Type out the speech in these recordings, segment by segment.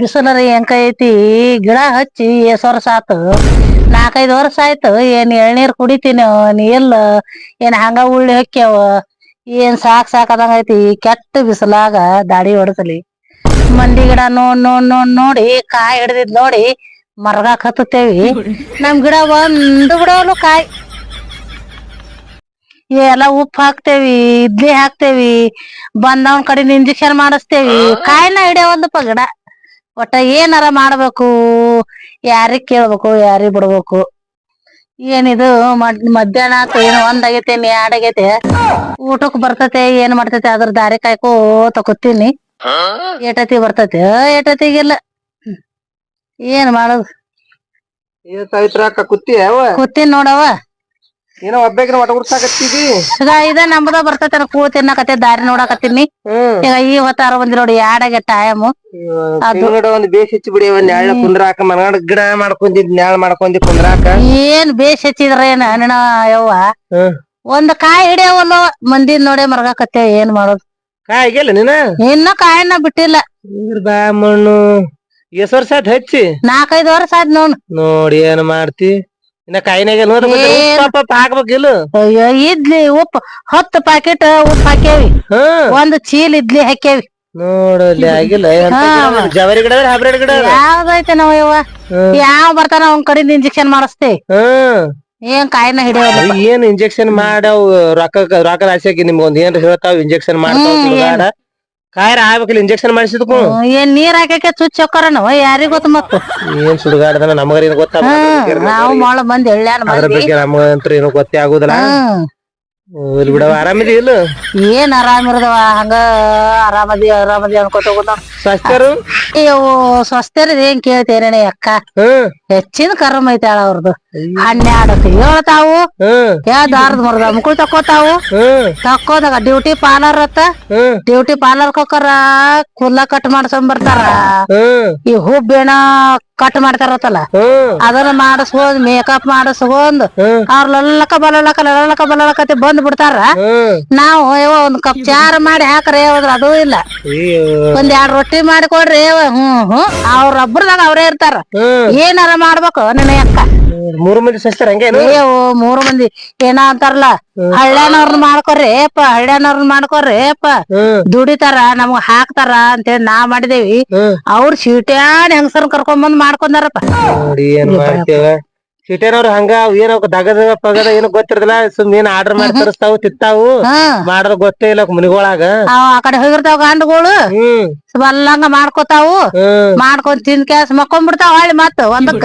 ಬಿಸಿಲರಿ ಹೆಂಕ ಐತಿ ಗಿಡ ಹಚ್ಚಿ ಎಸ್ ವರ್ಷ ಆತು. ನಾಲ್ಕೈದು ವರ್ಷ ಆಯ್ತು, ಏನ್ ಎಳ್ನೀರ್ ಕುಡಿತೀನಿ, ನೀ ಇಲ್ಲ ಏನ್ ಹಂಗ ಉಳ್ಳಿ ಹೊಕ್ಕ್ಯಾವ ಏನ್ ಸಾಕ್ ಸಾಕದಂಗ ಐತಿ ಕೆಟ್ಟ ಬಿಸಿಲಾಗ ದಾಡಿ ಹೊಡ್ತಲಿ ಮಂಡಿ ಗಿಡ ನೋಡ್ ನೋಡ್ ನೋಡ್, ನೋಡಿ, ಕಾಯಿ ಹಿಡ್ದಿದ್ ನೋಡಿ ಮರಗಾಕ್ ಹತ್ತೇವಿ ನಮ್ ಗಿಡ ಒಂದು ಬಿಡವಲು ಕಾಯಿ. ಎಲ್ಲ ಉಪ್ಪು ಹಾಕ್ತೇವಿ ಇಡ್ಲಿ ಹಾಕ್ತೇವಿ, ಬಂದವನ್ ಕಡೆ ಇಂಜೆಕ್ಷನ್ ಮಾಡಿಸ್ತೇವಿ. ಕಾಯಿನ ಹಿಡಿಯವಲ್ದಪ್ಪ ಗಿಡ. ಒಟ್ಟ ಏನಾರ ಮಾಡ್ಬೇಕು ಯಾರಿಗ್ ಕೇಳ್ಬೇಕು ಯಾರಿಗ್ ಬಿಡ್ಬೇಕು. ಏನಿದು ಮದ್ ಮಧ್ಯಾಹ್ನ ಆತು ಏನು ಒಂದಾಗೈತೆ ಏನ್ ಎರಡಾಗೈತೆ ಊಟಕ್ ಬರ್ತತೆ ಏನ್ ಮಾಡ್ತೈತೆ ಅದ್ರ ದಾರಿ ಕಾಯ್ಕೋ ತಕೋತೀನಿ ಏಟತಿ ಬರ್ತೈತೆ ಏಟತಿಗಿಲ್ಲ. ಏನ್ ಮಾಡೋದು? ಕುತ್ತಿ ನೋಡವ ಏನೋ ಒಬ್ಬೇಕಿನ ಒಟ ಗುಡ್ಸಾಕತ್ತೀವಿ ಈಗ ಇದ ನಂಬದ ಬರ್ತೈತೆ ಕೂಳ್ ತಿನ್ನಕತ್ತೆ ದಾರಿ ನೋಡಕತ್ತೀನಿ. ಈಗ ಈ ಹೊತ್ತಾರ ಬಂದಿ ನೋಡಿ ಎರಡಾಗೆ ಟೈಮ್ ಅದು- ಒಂದು ಬೇಸ್ ಹೆಚ್ಚಿ ಬಿಡಿ ಒಂದ್ ನ್ಯಾಳ ಕುಂದ್ರಾಕ ಮನಗಂಡ ಗಿಡ ಮಾಡ್ಕೊಂಡಿದ್ ನ್ಯಾಳ ಮಾಡ್ಕೊಂಡಿ ಕುಂದ್ರಾಕ. ಏನ್ ಬೇಸ್ ಹೆಚ್ಚಿದ್ರ ಏನ ಅಣ್ಣ ಯವ್ವ? ಒಂದ್ ಕಾಯಿ ಹಿಡಿಯವಲ್ಲ ಮಂದಿ ನೋಡೇ ಮರಗಾಕತ್ತೆ ಏನ್ ಮಾಡೋದು? ಕಾಯಿಗೆಲ್ಲ ನೀನ? ಇನ್ನ ಕಾಯನ್ನ ಬಿಟ್ಟಿಲ್ಲ. ಬಾ ಮಣ್ಣು. ಎಷ್ಟ್ ವರ್ಷ ಹಚ್ಚಿ? ನಾಲ್ಕೈದು ವರ್ಷ ಆಯ್ತು ನೋಡ್. ನೋಡಿ ಏನ್ ಮಾಡ್ತಿ? ಇನ್ನ ಕಾಯಿನಾಗ ನೋಡ ಏನ್- ಹಾಕ್ಬೇಕಿಲ್ಲ ಅಯ್ಯೋ ಇಡ್ಲಿ ಉಪ್ಪು. ಹತ್ತು ಪ್ಯಾಕೆಟ್ ಉಪ್ಪು ಹಾಕ್ಯಾವಿ. ಹ್ಮ್ ಒಂದ್ ಚೀಲ ಇಡ್ಲಿ ಹಾಕ್ಯಾವಿ. ನೋಡಲ್ಲಿ ಆಗಿಲ್ಲ. ಎಂತ ಹಾ. ಗಿಡ? ಜವಾರಿ ಗಿಡ ಹೈಬ್ರಿಡ್ ಗಿಡ? ಯಾವ್ದೈತೆ ನಾವ್ ಹ್ಮ್. ಯಾವ ಬರ್ತಾನ ಅವ್ನ ಕಡೆಯಿಂದ ಇಂಜೆಕ್ಷನ್ ಮಾಡಿಸ್ತಿ. ಹ್ಮ್ ಏನ್ ಕಾಯಿನ ಹಿಡಿಯೋದು ಅವ್ ಏನ್ ಇಂಜೆಕ್ಷನ್ ಮಾಡವ್? ರೊಕ್ಕ ರೊಕ್ಕ ರಾಶಿಯಾಗಿ ನಿಮ್ಗೊಂದ್ ಏನ್ ಹೇಳ್ತಾವ್? ಇಂಜೆಕ್ಷನ್ ಮಾಡ್ತಾವ್ ಬೇಡ ಸುಡ್ಗಾಡ ಕಾಯರ ಆಗ್ಬೇಕಿಲ್ಲ ಇಂಜೆಕ್ಷನ್ ಮಾಡಿಸಿದ್ಕು ಏನ್ ನೀರ್ ಹಾಕಕ್ಕೆ ಚುಚ್ಚ ಹೊಕ್ಕರನವ ಯಾರಿಗ್ ಗೊತ್ತ ಮತ್ತ ಏನ್ ಸುಡುಗಾಡದನ? ನಮಗರ ಗೊತ್ತಾಗ ಹ್ಮ್ ನಾವು ಮಾಡ ಮಂದಿ ಎಳ್ಯಾನ ಅದ್ರ ಮಂದಿ ಬಗ್ಗೆ ನಮಗಂತ್ರ ಏನು ಗೊತ್ತೇ ಆಗುದಿಲ್ಲ. ಹ್ಮ್. ಇಲ್ಲಿ ಬಿಡವ ಆರಾಮಿದಿ ಇಲ್ಲ? ಏನ್ ಆರಾಮ್ ಇರದವ? ಹಂಗ ಆರಾಮದಿ ಆರಾಮದಿ ಅನ್ಕೋತ ಹೋಗುದ. ಸ್ವಾಸ್ಥ್ಯರು? ಅಯ್ಯೋ ಏನ್ ಕೇಳ್ತೇನೆ ಅಕ್ಕ? ಹ್ಮ್. ಹೆಚ್ಚಿನ ಕರ್ಮ ಐತಾಳ ಅವ್ರದ್ದು ಹನ್ನೆರಡು ಹೇಳ್ತಾವು ದಾರದ ಮರದ ಮುಕುಳ್ ತಕೋತಾವು ಹ್ಮ್ ತಕ್ಕೋದಾಗ ಡ್ಯೂಟಿ ಪಾರ್ಲರ್ ಅತ್ತ. ಡ್ಯೂಟಿ ಪಾರ್ಲರ್ ಕೊಕ್ಕರ ಕುಲ್ಲ ಕಟ್ ಮಾಡ್ಸೊಂಡ್ ಬರ್ತಾರ. ಈ ಹುಬ್ಬೇಣ ಕಟ್ ಮಾಡ್ತಾರತ್ತಲ್ಲ. ಅದನ್ನ ಮಾಡಿಸ್ಕೊಂಡ್ ಮೇಕಪ್ ಮಾಡಿಸ್ಕೊಂಡ್ ಅವ್ರ ಲಲ್ಲಕ ಬಲಕ ಲಲ್ಲಕ ಬಲಕ ಬಂದ್ ಬಿಡ್ತಾರ. ನಾವು ಒಂದ್ ಕಪ್ ಚಾರ ಮಾಡಿ ಹಾಕ್ರಿ ಹೋದ್ರ ಅದು ಇಲ್ಲ. ಒಂದ್ ಎರಡ್ ರೊಟ್ಟಿ ಮಾಡಿ ಕೊಡ್ರಿ. ಹ್ಮ್ ಹ್ಮ್. ಅವ್ರ ಒಬ್ರದಾಗ ಅವ್ರೇ ಇರ್ತಾರ. ಏನಾರ ಮಾಡ್ಬೇಕು ನಿನ್ನ ಅಕ್ಕ. ಮೂರು ಮಂದಿ ಸಸ್ತಾರ ಹಂಗೆ ಅಯ್ಯೋ ಮೂರು ಮಂದಿ. ಏನ ಅಂತಾರಲ್ಲ? ಹಳ್ಳ್ಯಾನವ್ರನ್ನ ಮಾಡ್ಕೊರಿ ಅಪ್ಪ ಹಳ್ಳ್ಯಾನವ್ರನ್ನ ಮಾಡ್ಕೊರಿ ಅಪ್ಪ ದುಡಿತಾರ ನಮ್ಗ್ ಹಾಕ್ತಾರ ಅಂತೇಳಿ ನಾ ಮಾಡಿದೇವಿ. ಅವ್ರ ಸೀಟ್ಯಾನ್ ಹೆಂಗಸರ್ ಕರ್ಕೊಂಡ್ ಬಂದ್ ಮಾಡ್ಕೊಂಡಾರಪ್ಪ. ನೋಡಿ ಏನ್ ಮಾಡ್ತೇವ? ಸಿಟಿನವ್ರು ಹಂಗ ಏನೋ ದಗದ ಪಗದ ಏನು ಗೊತ್ತಿರದಿಲ್ಲ ಸುಮ್ ಏನ್ ಆರ್ಡರ್ ಮಾಡಿ ತರಿಸ್ತಾವು ತಿತ್ತಾವು ಹ್ಮ್ ಮಾಡೋದ್ ಗೊತ್ತೇ ಇಲ್ಲ ಮನಿಗೊಳಗ. ಅವ್ ಆ ಕಡೆ ಹೋಗಿರ್ತಾವ ಗಂಡುಗಳು. ಹ್ಮ್. ಬಲ್ಲಂಗ ಮಾಡ್ಕೋತಾವು. ಮಾಡ್ಕೊಂಡ್ ತಿನ್ ಕ್ಯಾಸ್ ಮಕ್ಕೊಂಡ್ಬಿಡ್ತಾವ ಹಳ್ಳಿ ಮತ್ತ ಒಂದಕ್ಕ.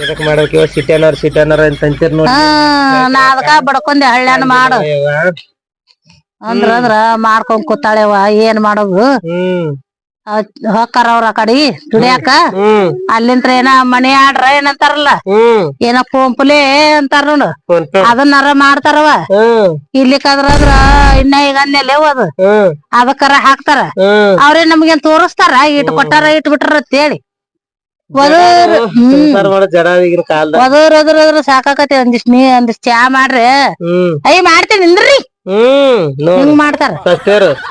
ಅಂತ ಅಂತೀರ್ ನೋಡಿ. ಹ್ಮ್ ನಾ ಅದಕ್ಕ ಬಡ್ಕೊಂಡೆ ಹಳ್ಳ್ಯಾನ ಮಾಡು. ಅಂದ್ರ ಅಂದ್ರ ಮಾಡ್ಕೊಂಡ್ ಕೂತಾಳೆವ ಏನ್ ಮಾಡೋದು? ಹ್ಮ್. ಹೊಕ್ಕಾರ ಅವ್ರ ಆ ಕಡೆ ದುಡಿಯಾಕ? ಹ್ಮ್. ಅಲ್ಲಿಂತ್ರ ಏನ ಮನಿ ಆಡ್ರ ಏನಂತಾರಲ್ಲ? ಹ್ಮ್. ಏನ ಪೋಂಪುಲೆ ಅಂತಾರ ನೋಡು. ಫೋನ್ ಪೇ. ಅದನ್ನಾರ ಮಾಡ್ತಾರವ. ಹ್ಮ್. ಇಲ್ಲಿಕಂದ್ರ ಇನ್ನ ಈಗ ಅನ್ನೆಲೇವ್ ಅದು. ಹ್ಮ್. ಅದಕ್ಕರ ಹಾಕ್ತಾರ. ಹ್ಮ್. ನಮ್ಗೆ ನಮ್ಗೇನ್ ತೋರಿಸ್ತಾರ? ಇಟ್ ಕೊಟ್ಟಾರ ಇಟ್ ಅಂತೇಳಿ. ಸಂಸಾರ ಮಾಡೋ ಜಡ ಈಗಿನ ಕಾಲದಾಗ. ಒದರ್ ಒದರ್ ಒದರ್ ಸಾಕಾಕತಿ ಒಂದಿಷ್ಟ್ ನೀ ಒಂದಿಷ್ಟ್ ಚಾ ಮಾಡ್ರಿ. ಐ ಅಯ್ಯ ಮಾಡ್ತೀನಿ ನಿಂದ್ರಿ. ಹ್ಮ್ ನೋಡ್. ಹಿಂಗ್ ಮಾಡ್ತಾರ.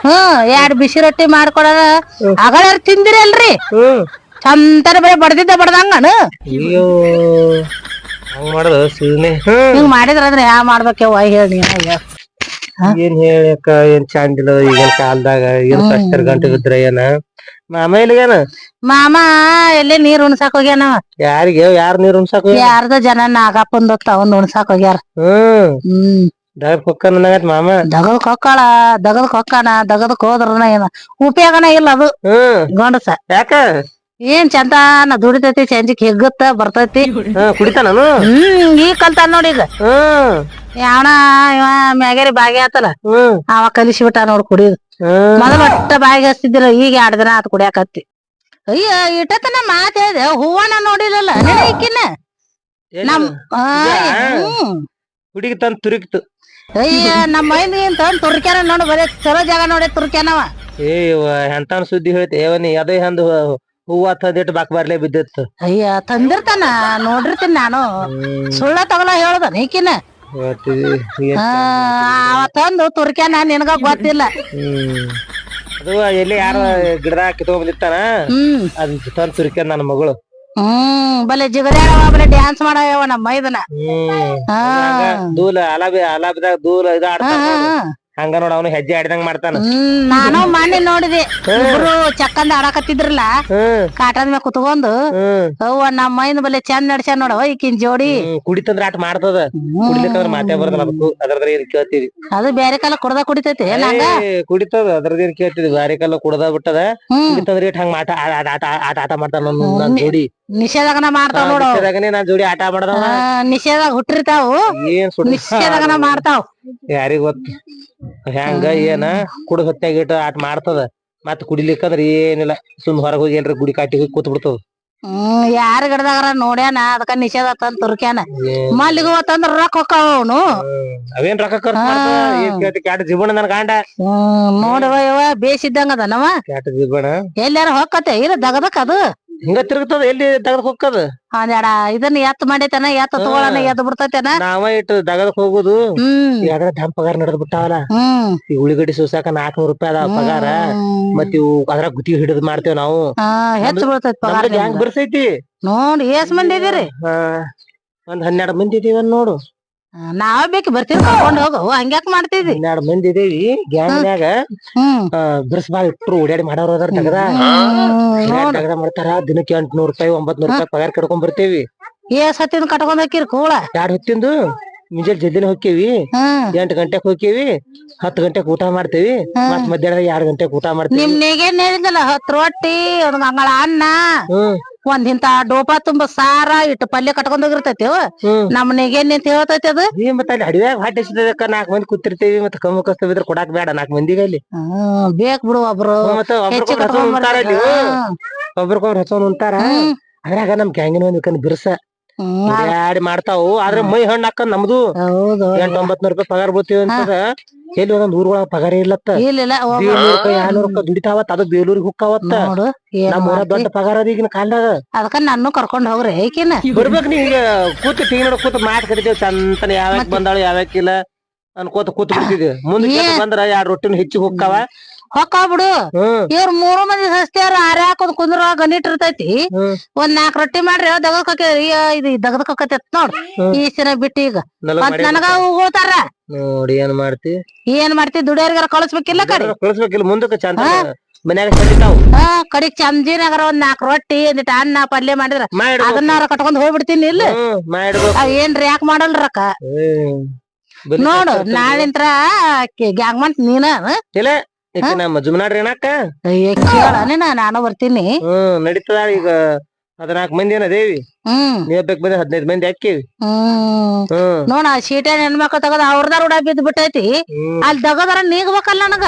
ಹ್ಮ್ ಎರಡ್ ಬಿಸಿ ರೊಟ್ಟಿ ಮಾಡ್ಕೊಡಾರ ಅಗಳರ್ ತಿಂದಿರಿ ಅಲ್ರಿ. ಹ್ಮ್. ಚಂತರ ಬರೀ ಬಡ್ದಿದ್ದ ಬಡ್ದಂಗನ. ಅಯ್ಯೋ ಹಂಗ್ ಮಾಡೋದು ಸೀನೆ ಹ್ಮ್. ಹಿಂಗ್ ಮಾಡಿದ್ರ ಅಂದ್ರೆ ಯಾ ಮಾಡ್ಬೇಕವ್ವ ಹೇಳಿ ಏನ್ ಹೇಳಕ್ಕ ಏನ್ ಚಂದಿಲ್ಲ ಈಗಿನ ಕಾಲದಾಗ. ಏನ್ ಕಷ್ಟರ್ ಗಂಟೆ ಬಿದ್ರ ಏನ? ಮಾಮ ಇಲ್ಲಿಗೇನ ಮಾಮ ಎಲ್ಲೇ ನೀರ್ ಉಣ್ಸಾಕ್ ಹೋಗ್ಯಾನ ಯಾರಿಗೆ? ಯಾರ್ ನೀರ್ ಉಣ್ಸಾಕ ಯಾರ್ದ ಜನ ನಾಗಪ್ಪಂದ ಅವನ್ ಉಣ್ಸಾಕ್ ಹೋಗ್ಯಾರ. ಹ್ಮ್. ಹ್ಮ್. ನನಗತ್ ಮಾಮ? ದಗದಕ್ ಕೊಕ್ಕಳ ದಗದಕ್ ಕೊಕ್ಕಣ ದಗದಕ್ ಹೋದ್ರನ ಏನ? ಉಪಯೋಗನ ಇಲ್ಲ ಅದು. ಗಂಡಸ. ಯಾಕ? ಏನ್ ಚಂದಾನ ದುಡಿತೈತಿ ಸಂಜಿಕ್ ಹಿಗ್ಗುತ್ತ ಬರ್ತೈತಿ. ಹ್ಮ್ ಕುಡಿತ ನಾನು ಹ್ಮ್ ಈಗ ಕಲ್ತಾನ ನೋಡಿ ಈಗ. ಯಾವನ ಇವ ಮ್ಯಾಗೇರಿ ಬಾಗಿ ಆತಲ್ಲ ಹ್ಮ್. ಅವ ಕಲಿಸಿಬಿಟ್ಟ ನೋಡ್ ಕುಡಿಯೋದು ಮೊದಲ ಒಟ್ಟ ಬಾಯಿಗೆ ಹಚ್ತಿದ್ದಿಲ್ಲ ಈಗ ಎರಡ್ ದಿನ ಆತ್ ಕುಡಿಯಾಕತ್ತಿ. ಅಯ್ಯ ಇಟತನ ಮಾತ್ ಹೇಳಿದೆ ಹೂವನ ನೋಡಿಲ್ಲಲ್ಲ ನೆನಕಿನ ನಮ್. ಹುಡುಗಿ ತಂದ್ ತುರುಕ್ತು. ಅಯ್ಯ ನಮ್ಮ ಮೈಂದ್ ಏನ್ ತಂದ್ ತುರ್ಕ್ಯಾನ ನೋಡು ಬರೇ ಚಲೋ ಜಾಗ ನೋಡಿ ತುರ್ಕ್ಯಾನವ. ಏ ಎಂತಾನ್ ಸುದ್ದಿ ಹೋಯ್ತು. ಏವನಿ ಅದೇ ಹಂದು ಹೂವ ತಂದಿಟ್ಟು ಬಾಕ್ ಬರ್ಲೇ ಬಿದ್ದಿತ್ತು ಅಯ್ಯ ತಂದಿರ್ತಾನ ನೋಡಿರ್ತೀನಿ ನಾನು. ಸುಳ್ಳ ತಗೊಳ ಹೇಳ್ದ ನೀಕಿನ. ಅವ ತಂದು ತುರ್ಕ್ಯಾನ ನಿನಗ ಗೊತ್ತಿಲ್ಲ. ಅದು ಎಲ್ಲಿ ಯಾರ ಗಿಡ ಕಿತ್ಕೊಂಡ್ ಬಂದಿರ್ತಾನ ಅದ್ ಅದನ್ನ ತಂದ್ ಸುರಿಕ ನನ್ನ ಮಗಳು. ಹ್ಮ್ ಬಲೆ ಜಿಗದ್ಯಾಡವ ಬಲೆ ಡ್ಯಾನ್ಸ್ ಮಾಡವ ನಮ್ಮ ಮೈದನ. ಹ್ಮ್. ದೂಲ ಅಲಾಬಿ ಅಲಾಬಿದಾಗ ದೂಲ ಇದ ನೋಡು. ಹಂಗ ನೋಡ ಅವನು ಹೆಜ್ಜೆ ಆಡಿದಂಗ ಮಾಡ್ತಾನ ಹ್ಮ್ ನಾನು ಮೊನ್ನೆ ನೋಡಿದೆ ಇಬ್ರು ಚಕ್ಕಂದ ಆಡಾಕತ್ತಿದ್ರಲ್ಲ ಹ್ಮ್ ಕಾಟದ ಮ್ಯಾಗ ಕುತ್ಕೊಂಡು ಹ್ಮ್ ಅವ್ವ ನಮ್ಮ ಮೈನ್ ಬಲೆ ಚಂದ ನಡ್ಸ ನೋಡವ ಈಕಿನ್ ಜೋಡಿ ಹ್ಮ್ ಕುಡಿತಂದ್ರ ಆಟ ಮಾಡ್ತದ ಕುಡಿಲಿಕ್ಕಂದ್ರ ಮಾತೇ ಬರ್ತದ ಅದಕ್ಕೂ ಅದ್ರದ್ರ ಏನ್ ಕೇಳ್ತೀವಿ ಅದು ಬೇರೆ ಕಾಲ ಕುಡ್ದ ಕುಡಿತೈತಿ ಏ, ಕುಡಿತದ ಅದ್ರದ್ ಏನ್ ಕೇಳ್ತಿದ್ವಿ ಬೇರೆ ಕಾಲ ಕುಡ್ದ ಬಿಟ್ಟದ ಹ್ಮ್ ಕುಡಿತಂದ್ರ ಇಟ್ ಹಂಗ ಆ- ಆಟ ಆಟ ಆಟ ಆಟ ಮಾಡ್ತಾನ ನಾನ್ ಜೋಡಿ ನಿಷೇಧಗನ ಮಾಡ್ತಾವ ನೋಡು. ನಾನ್ ಜೋಡಿ ಆಟ ಮಾಡದವ ನಿಷೇಧ ನಿಷೇಧಾಗ ಹುಟ್ಟಿರ್ತಾವು. ಏನ್ ಸುಡ್ ನಿಷೇಧಗನ ಮಾಡ್ತಾವ್. ಯಾರಿಗ ಗೊತ್ತ ಹೆಂಗ ಏನ? ಕುಡ ಹೊತ್ತಾಗ ಇಟ್ಟು ಆಟ ಮಾಡ್ತದ. ಮತ್ ಕುಡಿಲಿಕ್ಕಂದ್ರ ಏನಿಲ್ಲ. ಸುಮ್ ಹೊರಗ್ ಹೋಗಿ ಎಲ್ರ ಗುಡಿ ಕಾಟಿ ಹೋಗಿ ಕೂತ್ ಬಿಡ್ತದ. ಹ್ಮ್ ಯಾರ ಗಿಡದಾಗಾರ ನೋಡ್ಯಾನ? ಅದಕ್ಕ ನಿಷೇಧ ತಂದ್ ತುರ್ಕ್ಯಾನ. ಮಲ್ಲಿಗೆ ಹೋತಂದ್ರ ರೊಕ್ಕ ಹೊಕ್ಕಾವ ಅವನು. ಅವೇನ್ ರೊಕ್ಕ ಖರ್ಚು ಏನ್ ಕೇಳ್ತಿ? ಕ್ಯಾಟ ಜೀವನ ನನ್ ಗಾಂಡ ನೋಡವ ಯವ್ವ ಬೇಸಿದ್ದಂಗ ಅದನವ. ಕ್ಯಾಟ ಜೀವನ. ಎಲ್ಲಾರ ಹೊಕ್ಕತೆ ಇರ ದಗದಕ್ ಅದು. ಹಿಂಗ ತಿರುಗ್ತದ ಎಲ್ಲಿ ತಗದ್ ಹೋಗ್ತದ? ಒಂದೆಡ ಇದನ್ನ ಎತ್ ಮಾಡೇತನ ಎತ್ತ ತಗೊಳನ ಎದ್ ಬಿಡ್ತೈತೇನ? ನಾವ ಇಟ್ಟು ದಗದಕ್ ಹೋಗುದು. ಹ್ಮ್. ದಮ್ ಪಗಾರ ನಡೆದ್ ಬಿಟ್ಟಾವಲ್ಲ? ಹ್ಮ್. ಈ ಉಳಿಗಡ್ಡಿ ಸೂಸಾಕ ನಾಲ್ಕನೂರು ರೂಪಾಯಿ ಅದಾವ ಪಗಾರ. ಮತ್ ಇವು ಅದ್ರ ಗುತ್ತಿಗೆ ಹಿಡಿದ್ ಮಾಡ್ತೇವ್ ನಾವು. ಹಾ ಹೆಚ್ಚು ಬಿಡ್ತೈತಿ ಪಗಾರ ನಮ್ದು. ಗ್ಯಾಂಗ್ ಬರ್ಸೈತಿ ನೋಡಿ ಎಸ್ ಮಂದಿ ಇದೀರಿ. ಹಾ. ಒಂದ್ ಹನ್ನೆರಡ್ ಮಂದಿ ಇದೀವನ್ ನೋಡು. ನಾವ್ ಬೇಕು ಬರ್ತೀವಿ ಕರ್ಕೊಂಡು ಹೋಗು. ಹಂಗ್ಯಾಕ್ ಮಾಡ್ತಿದ್ವಿ ಹನ್ನೆರಡು ಮಂದಿ ಇದೇವಿ. ಗ್ಯಾಂಗ್ನ್ಯಾಗ ಹ್ಮ್. ಬಿರ್ಸ್ ಬಾಳ್ ಇಟ್ರು ಓಡಾಡಿ ಮಾಡೋರು ಅದಾರ ತಗದ. ತಗದ ಮಾಡ್ತಾರ. ದಿನಕ್ಕೆ ಎಂಟ್ನೂರ್ ರೂಪಾಯಿ ಒಂಬತ್ನೂರ್ ರೂಪಾಯಿ ಪಗಾರ ಕಟ್ಕೊಂಡ್ ಬರ್ತೇವಿ. ಏಸ್ ಸತ್ತಿನ ಕಟ್ಕೊಂಡ್ ಹಾಕಿರ್ ಕೂಳ. ಎರಡ್ ಹೊತ್ತಿಂದು? ಮುಂಜಾನೆ ಜಲ್ದಿನ ಹೋಕ್ಕೇವಿ ಎಂಟ್ ಗಂಟೆಕ್ ಹೋಕ್ಕೇವಿ ಹತ್ತ್ ಗಂಟೆಕ್ ಊಟ ಮಾಡ್ತೇವಿ ಮತ್ ಮಧ್ಯಾಹ್ನ ಎರಡ್ ಗಂಟೆಕ್ ಊಟ ಮಾಡ್ತೀವಿ. ನಿಮ್ ನೇಗೇನ್ ಹೇಳಿದಲ್ಲ ಹತ್ ರೊಟ್ಟಿ ಒಂದ್ ಅಂಗಳ ಅನ್ನ ಒಂದ್ ಇಂತ ಡೋಪಾ ತುಂಬ ಸಾರ ಇಟ್ಟು ಪಲ್ಯ ಕಟ್ಕೊಂಡ್ ಹೋಗಿರ್ತೈತಿ ಹ್ಮ್ ನಮ್ ನೆಗೇನ್ ಅಂತ ಹೇಳ್ತೈತಿ ಅದು? ಮತ್ತೆ ಮತ್ತ ಅಲ್ಲಿ ಅಡಿವ್ಯಾಗ ಹೊಟ್ಟೆ ಹಸಿದಕ್ಕ ನಾಲ್ಕ್ ಮಂದಿ ಕೂತಿರ್ತೀವಿ ಮತ್ತೆ ಕಮ್ಮ ಕಷ್ಟ ಬಿದ್ರ ಕೊಡಾಕ್ ಬೇಡ ನಾಲ್ಕ್ ಮಂದಿಗೆ ಅಲ್ಲಿ. ಬೇಕ್ ಬಿಡು ಒಬ್ರು. ಮತ್ತ ಒಬ್ರಿಗೊಬ್ರು ಹಚ್ಚೋನ್ ಉಂತಾರ. ಅದ್ರಾಗ ನಮ್ ಗ್ಯಾಂಗಿನ ಒಂದ್ ಬಿರ್ಸ. ಬ್ಯಾಡಿ ಮಾಡ್ತಾವು. ಆದ್ರೆ ಮೈ ಹಣ್ಣು ಹಾಕ ನಮ್ದು ಹೌದು ಎಂಟ್ ಒಂಬತ್ನೂರ್ ರೂಪಾಯಿ ಪಗಾರ ಬೀಳ್ತೀವಿ ಅಂತದ. ಎಲ್ಲಿ ಒಂದೊಂದ್ ಊರ್ಗಳ ಪಗಾರ ಇರ್ಲತ್ತ ಇಲ್ಲ ಒಬ್ಬ ಬೇಲೂರ್ ರೂಪಾಯಿ ಎರಡ್ನೂರ್ ರೂಪಾಯಿ ದುಡಿತಾವತ್ತ ಅದು ಬೇಲೂರಿಗೆ ಹುಕ್ಕಾವತ್ತ. ನೋಡು ಏನ್ ನಮ್ ಊರ ದೊಡ್ಡ ಪಗಾರ ಅದ ಈಗಿನ ಕಾಲ್ದಾಗ. ಅದಕ್ಕ ನಾನು ಕರ್ಕೊಂಡ್ ಹೋಗ್ರಿ ಏಕಿನ? ಬರ್ಬೇಕು ನೀ ಈಗ ಕೂತು ಟಿವಿ ನೋಡ ಕೂತ್ ಮಾತ್ ಕರಿತೇವ್ ಚಂತನ ಯಾವ್ಯಾಕ್ ಬಂದಾಳು ಯಾವ್ಯಾಕಿಲ್ಲ ಅನ್ಕೋತ ಕೂತ್ ಬಿಡ್ತಿದ್ವಿ ಮುಂದಕ್ಕೆ ಬಂದ್ರ ಎರಡ್ ರೊಟ್ಟಿನ ಹೆಚ್ಚಿಗೆ ಹೋಗ್ತಾವ ಹೊಕ್ಕ ಬಿಡು. ಇವ್ರ ಮೂರು ಮಂದಿ ಸಸ್ತ್ಯಾರ ಆರ ಹಾಕೊಂಡ್ ಕುಂದ್ರ ಗಣಿಟ್ ಇರ್ತೈತಿ ಒಂದ್ ನಾಕ್ ರೊಟ್ಟಿ ಮಾಡ್ರಿ ದಗದಕ್ ಹಾಕಿ ಇದು ದಗದಕ್ ಹಾಕತಿ ನೋಡ್. ಈ ಸಿನ ಬಿಟ್ಟು ಈಗ. ಮತ್ ನನಗ ಉಗುಳ್ತಾರ. ನೋಡಿ ಏನ್ ಮಾಡ್ತಿ? ಏನ್ ಮಾಡ್ತಿ? ದುಡಿಯೋರ್ಗಾರ ಕಳಿಸ್ಬೇಕಿಲ್ಲ ಕಡೆ. ಕಳಿಸ್ಬೇಕಿಲ್ಲ ಮುಂದಕ್ಕೆ ಚಂದ ಮನ್ಯಾಗ ಚಂದಿ ಹಾ ಕಡಿಗ್ ಚಂದಿನಗರ ಒಂದ್ ನಾಕ್ ರೊಟ್ಟಿ ಒಂದಿಟ್ ಅನ್ನ ಪಲ್ಯ ಮಾಡಿದ್ರ. ಅದನ್ನ ಅದನ್ನಾರ ಕಟ್ಕೊಂಡ್ ಹೋಗ್ಬಿಡ್ತೀನಿ ಇಲ್ಲ ಏನ್ರಿ ಯಾಕೆ ಮಾಡಲ್ರಕ್ಕ ನೋಡು. ನಾಳಿಂತ್ರ ಗ್ಯಾಂಗ್ ಮಂತ್ ನೀನ ಇಲ್ಲ ನಮ್ಮ ಜುಮ್ನಾಡ್ರಿ ಅಯ್ಯ, ನಾನು ಬರ್ತೀನಿ. ಹ್ಮ್ ನಡೀತದ ಈಗ ಹದಿನಾಲ್ಕು ಮಂದಿ ಏನ ದೇವಿ. ಹ್ಮ್. ನೀವ್ ಬೇಕು ಬಂದ್ರೆ ಹದಿನೈದು ಮಂದಿ ಹಾಕಿವಿ ನೋಡ ಸೀಟೇನ್ ಹೆಣ್ಮಕ್ಳು ತಗದ ಅವ್ರದಾರ ಉಡ ಬಿದ್ದ ಬಿಟ್ಟೈತಿ. ಅಲ್ಲಿ ದಗದಾರ ನೀಗ್ಬೇಕಲ್ಲ ನನಗ?